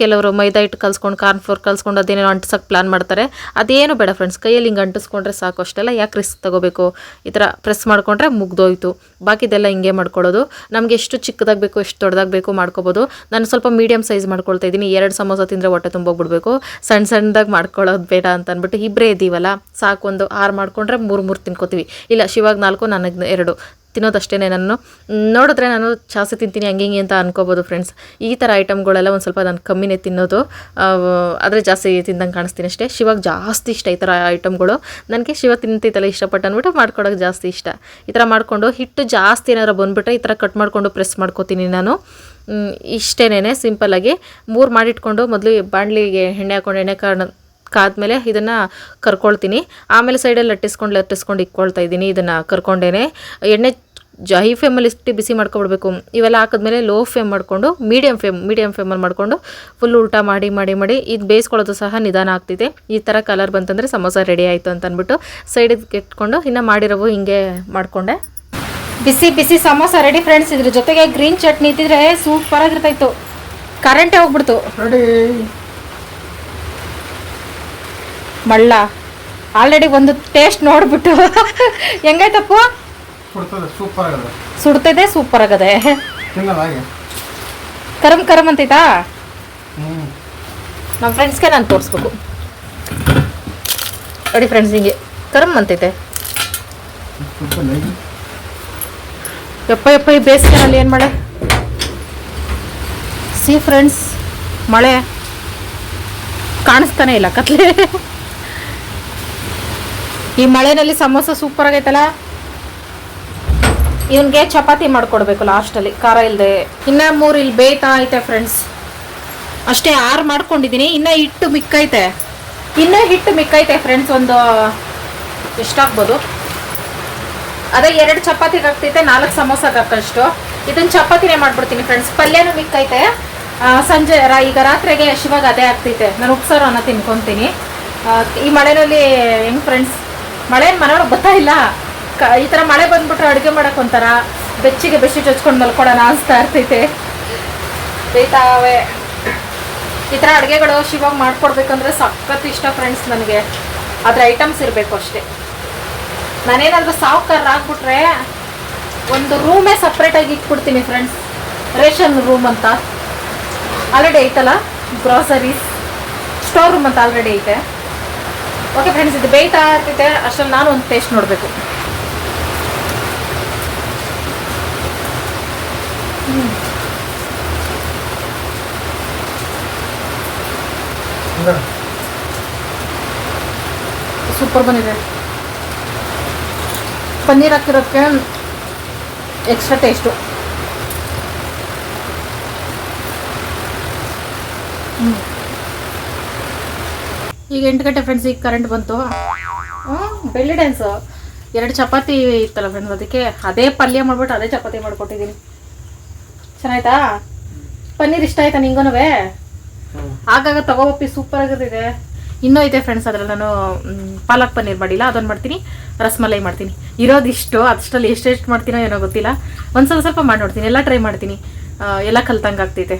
A: ಕೆಲವರು ಮೈದಾ ಹಿಟ್ಟು ಕಲ್ಸ್ಕೊಂಡು ಕಾರ್ನ್ಫ್ಲೋರ್ ಕಲ್ಸ್ಕೊಂಡು, ಅದೇನೇನೋ ಅಂಟಿಸೋಕೆ ಪ್ಲಾನ್ ಮಾಡ್ತಾರೆ. ಅದೇನು ಬೇಡ ಫ್ರೆಂಡ್ಸ್ ಕೈಯಲ್ಲಿ ಹಿಂಗೆ ಅಂಟಿಸ್ಕೊಂಡ್ರೆ ಸಾಕು ಅಷ್ಟೆಲ್ಲ. ಯಾಕೆ ರಿಸ್ಕ್ ತಗೋಬೇಕು? ಈ ಥರ ಪ್ರೆಸ್ ಮಾಡ್ಕೊಂಡ್ರೆ ಮುಗ್ದೋಯ್ತು. ಬಾಕಿದೆಲ್ಲ ಹಿಂಗೆ ಮಾಡ್ಕೊಳ್ಳೋದು. ನಮಗೆ ಎಷ್ಟು ಚಿಕ್ಕದಾಗಿ ಬೇಕು, ಎಷ್ಟು ದೊಡ್ಡದಾಗ ಬೇಕು ಮಾಡ್ಕೋಬೋದು. ನಾನು ಸ್ವಲ್ಪ ಮೀಡಿಯಮ್ ಸೈಜ್ ಮಾಡ್ಕೊಳ್ತಾ ಇದ್ದೀನಿ. ಎರಡು ಸಮೋಸ ತಿಂದರೆ ಹೊಟ್ಟೆ ತುಂಬೋಗ್ಬಿಡ್ಬೇಕು. ಸಣ್ಣ ಸಣ್ಣದಾಗಿ ಮಾಡ್ಕೊಳ್ಳೋದು ಬೇಡ ಅಂತ ಅಂದ್ಬಿಟ್ಟು ಇಬ್ಬರೇ ಇದ್ದೀವಲ್ಲ ಸಾಕು ಒಂದು ಆರು ಮಾಡ್ಕೊಂಡ್ರೆ ಮೂರು ಮೂರು ತಿನ್ಕೋತೀವಿ. ಇಲ್ಲ, ಶಿವಾಗ ನಾಲ್ಕು, ನನಗೆ ಎರಡು. ತಿನ್ನೋದಷ್ಟೇ ನಾನು. ನೋಡಿದ್ರೆ ನಾನು ಜಾಸ್ತಿ ತಿಂತೀನಿ, ಹಂಗೆ ಹಿಂಗೆ ಅಂತ ಅನ್ಕೋಬೋದು ಫ್ರೆಂಡ್ಸ್ ಈ ಥರ ಐಟಮ್ಗಳೆಲ್ಲ ಒಂದು ಸ್ವಲ್ಪ ನಾನು ಕಮ್ಮಿನೇ ತಿನ್ನೋದು. ಆದರೆ ಜಾಸ್ತಿ ತಿಂದಂಗೆ ಕಾಣಿಸ್ತೀನಿ ಅಷ್ಟೇ. ಶಿವಾಗ ಜಾಸ್ತಿ ಇಷ್ಟ ಈ ಥರ ಐಟಮ್ಗಳು ನನಗೆ ಶಿವ ತಿಂತೈತಲ್ಲ ಇಷ್ಟಪಟ್ಟು ಅಂದ್ಬಿಟ್ಟು ಮಾಡ್ಕೊಡೋಕೆ ಜಾಸ್ತಿ ಇಷ್ಟ. ಈ ಥರ ಮಾಡಿಕೊಂಡು ಹಿಟ್ಟು ಜಾಸ್ತಿ ಏನಾದ್ರು ಬಂದುಬಿಟ್ರೆ ಈ ಥರ ಕಟ್ ಮಾಡಿಕೊಂಡು ಪ್ರೆಸ್ ಮಾಡ್ಕೋತೀನಿ ನಾನು. ಇಷ್ಟೇನೆ ಸಿಂಪಲ್ಲಾಗಿ ಮೂರು ಮಾಡಿಟ್ಕೊಂಡು ಮೊದಲು ಬಾಣಲಿಗೆ ಎಣ್ಣೆ ಹಾಕ್ಕೊಂಡು ಎಣ್ಣೆ ಕಾರಣ ಕಾದ್ಮೇಲೆ ಇದನ್ನು ಕರ್ಕೊಳ್ತೀನಿ. ಆಮೇಲೆ ಸೈಡಲ್ಲಿ ಲಟ್ಟಿಸ್ಕೊಂಡು ಲಟ್ಟಿಸ್ಕೊಂಡು ಇಟ್ಕೊಳ್ತಾ ಇದ್ದೀನಿ ಇದನ್ನು ಕರ್ಕೊಂಡೇನೆ. ಎಣ್ಣೆ ಜ ಹೈ ಫ್ಲೇಮಲ್ಲಿ ಇಷ್ಟು ಬಿಸಿ ಮಾಡ್ಕೊಬಿಡ್ಬೇಕು? ಇವೆಲ್ಲ ಹಾಕಿದ್ಮೇಲೆ ಲೋ ಫ್ಲೇಮ್ ಮಾಡಿಕೊಂಡು ಮೀಡಿಯಮ್ ಫ್ಲೇಮ್ ಮೀಡಿಯಮ್ ಫ್ಲೇಮಲ್ಲಿ ಮಾಡಿಕೊಂಡು ಫುಲ್ ಉಲ್ಟಾ ಮಾಡಿ ಮಾಡಿ ಮಾಡಿ ಇದು ಬೇಯಿಸ್ಕೊಳ್ಳೋದು ಸಹ ನಿಧಾನ ಆಗ್ತಿದೆ. ಈ ಥರ ಕಲರ್ ಬಂತಂದರೆ ಸಮೋಸ ರೆಡಿ ಆಯಿತು ಅಂತ ಅಂದ್ಬಿಟ್ಟು ಸೈಡಿಗೆ ಇಟ್ಕೊಂಡು ಇನ್ನು ಮಾಡಿರೋವು ಹಿಂಗೆ ಮಾಡಿಕೊಂಡೆ. ಬಿಸಿ ಬಿಸಿ ಸಮೋಸ ರೆಡಿ ಫ್ರೆಂಡ್ಸ್ ಇದ್ರ ಜೊತೆಗೆ ಗ್ರೀನ್ ಚಟ್ನಿ ಇದ್ದಿದ್ರೆ ಸೂಪರ್ ಆಗಿರ್ತಾಯಿತ್ತು ಕರೆಂಟೇ ಹೋಗ್ಬಿಡ್ತು. ಮಳ್ಳ ಆಲ್ರೆಡಿ ಒಂದು ಟೇಸ್ಟ್ ನೋಡ್ಬಿಟ್ಟು. ಹೆಂಗಾಯ್ತಪ್ಪು? ಸುಡ್ತೈತೆ ಸೂಪರ್ ಆಗದೆ. ಕರಮ್ ಕರಮ್ ಅಂತೈತಾ? ನಮ್ಮ ಫ್ರೆಂಡ್ಸ್ಗೆ ನಾನು ತೋರಿಸ್ಬೇಕು. ನೋಡಿ ಫ್ರೆಂಡ್ಸ್ ಹಿಂಗೆ ಕರಮ್ ಅಂತೈತೆ ಯಪ್ಪ ಯಪ್ಪ ಈ ಬೇಸಿಗೆನಲ್ಲಿ ಏನು ಮಳೆ? ಸಿ ಫ್ರೆಂಡ್ಸ್ ಮಳೆ. ಕಾಣಿಸ್ತಾನೆ ಇಲ್ಲ ಕತ್ಲೆ. ಈ ಮಳೆನಲ್ಲಿ ಸಮೋಸ ಸೂಪರ್ ಆಗೈತಲ್ಲ? ಇವನ್ಗೆ ಚಪಾತಿ ಮಾಡ್ಕೊಡ್ಬೇಕು ಲಾಸ್ಟಲ್ಲಿ ಖಾರ ಇಲ್ಲದೆ ಇನ್ನ ಮೂರು ಇಲ್ಲಿ ಬೇಯ್ತಾ ಐತೆ ಫ್ರೆಂಡ್ಸ್ ಅಷ್ಟೇ ಆರು ಮಾಡ್ಕೊಂಡಿದ್ದೀನಿ ಇನ್ನ ಹಿಟ್ಟು ಮಿಕ್ಕೈತೆ. ಇನ್ನ ಹಿಟ್ಟು ಮಿಕ್ಕೈತೆ ಫ್ರೆಂಡ್ಸ್ ಒಂದು ಎಷ್ಟಾಗ್ಬೋದು? ಅದೇ ಎರಡು ಚಪಾತಿಗೆ ಆಗ್ತೈತೆ, ನಾಲ್ಕು ಸಮೋಸಕ್ಕೆ ಹಾಕಷ್ಟು ಇದನ್ನು ಚಪಾತಿನೇ ಮಾಡ್ಬಿಡ್ತೀನಿ ಫ್ರೆಂಡ್ಸ್ ಪಲ್ಯನೂ ಮಿಕ್ಕೈತೆ. ಸಂಜೆ ರಾ, ಈಗ ರಾತ್ರಿಗೆ ಶಿವಾಗ ಅದೇ ಆಗ್ತೈತೆ. ನಾನು ಉಪ್ಸಾರು ಅನ್ನ ತಿನ್ಕೊತೀನಿ. ಈ ಮಳೆನಲ್ಲಿ ಹೆಂಗೆ ಫ್ರೆಂಡ್ಸ್ ಮಳೆ ಮನೆಯವ್ರಿಗೆ ಗೊತ್ತಾ ಇಲ್ಲ. ಕ ಈ ಥರ ಮಳೆ ಬಂದ್ಬಿಟ್ರೆ ಅಡುಗೆ ಮಾಡಕ್ಕೆ ಒಂಥರ ಬೆಚ್ಚಿಗೆ ಬೆಡ್ಶೀಟ್ ಹಚ್ಕೊಂಡು ಮಲ್ಕೊಳೋಣ ಅನಿಸ್ತಾ ಇರ್ತೈತೆ. ಬೇಯ್ತಾವೆ ಈ ಥರ ಅಡುಗೆಗಳು ಶಿವಾಗ ಮಾಡ್ಕೊಡ್ಬೇಕಂದ್ರೆ ಸಖತ್ ಇಷ್ಟ ಫ್ರೆಂಡ್ಸ್ ನನಗೆ. ಅದ್ರ ಐಟಮ್ಸ್ ಇರಬೇಕು ಅಷ್ಟೇ. ನಾನೇನಾದ್ರೂ ಸಾವುಕಾರ ಆಗ್ಬಿಟ್ರೆ ಒಂದು ರೂಮೇ ಸಪ್ರೇಟಾಗಿ ಇಟ್ಬಿಡ್ತೀನಿ ಫ್ರೆಂಡ್ಸ್ ರೇಷನ್ ರೂಮ್ ಅಂತ. ಆಲ್ರೆಡಿ ಐತಲ್ಲ? ಗ್ರಾಸರೀಸ್ ಸ್ಟೋರ್ ರೂಮ್ ಅಂತ ಆಲ್ರೆಡಿ ಐತೆ. ಓಕೆ ಫ್ರೆಂಡ್ಸ್ ಇದು ಬೇಯ್ತಾ ಇರ್ತೈತೆ. ಅಷ್ಟರಲ್ಲಿ ನಾನು ಒಂದು ಟೇಸ್ಟ್ ನೋಡಬೇಕು. ಸೂಪರ್ ಬಂದಿದೆ. ಪನ್ನೀರ್ ಹಾಕಿರೋಕ್ಕೆ ಎಕ್ಸ್ಟ್ರಾ ಟೇಸ್ಟು ಈಗ ಎಂಟು ಗಂಟೆ ಫ್ರೆಂಡ್ಸ್ ಈಗ ಕರೆಂಟ್ ಬಂತು. ಬೆಳ್ಳಿ ಡ್ಯಾನ್ಸು ಎರಡು ಚಪಾತಿ ಇತ್ತಲ್ಲ ಫ್ರೆಂಡ್ಸ್ ಅದಕ್ಕೆ ಅದೇ ಪಲ್ಯ ಮಾಡ್ಬಿಟ್ಟು ಅದೇ ಚಪಾತಿ ಮಾಡ್ಕೊಟ್ಟಿದ್ದೀನಿ. ಚೆನ್ನಾಯ್ತಾ? ಪನ್ನೀರ್ ಇಷ್ಟ ಆಯ್ತಾ ನಿಂಗೂ ಆಗಾಗ ತಗೋಬಪ್ಪಿ ಸೂಪರ್ ಆಗಿರ್ತಿದೆ ಇನ್ನೂ ಐತೆ ಫ್ರೆಂಡ್ಸ್ ಅದ್ರಲ್ಲಿ ನಾನು ಪಾಲಕ್ ಪನ್ನೀರ್ ಮಾಡಿಲ್ಲ ಅದನ್ನು ಮಾಡ್ತೀನಿ ರಸಮಲೈ ಮಾಡ್ತೀನಿ. ಇರೋದಿಷ್ಟು ಅಷ್ಟರಲ್ಲಿ ಎಷ್ಟೆಷ್ಟು ಮಾಡ್ತೀನೋ ಏನೋ ಗೊತ್ತಿಲ್ಲ. ಒಂದು ಸ್ವಲ್ಪ ಸ್ವಲ್ಪ ಮಾಡಿ ನೋಡ್ತೀನಿ ಎಲ್ಲ ಟ್ರೈ ಮಾಡ್ತೀನಿ. ಎಲ್ಲ ಕಲ್ತಂಗೆ ಆಗ್ತೈತೆ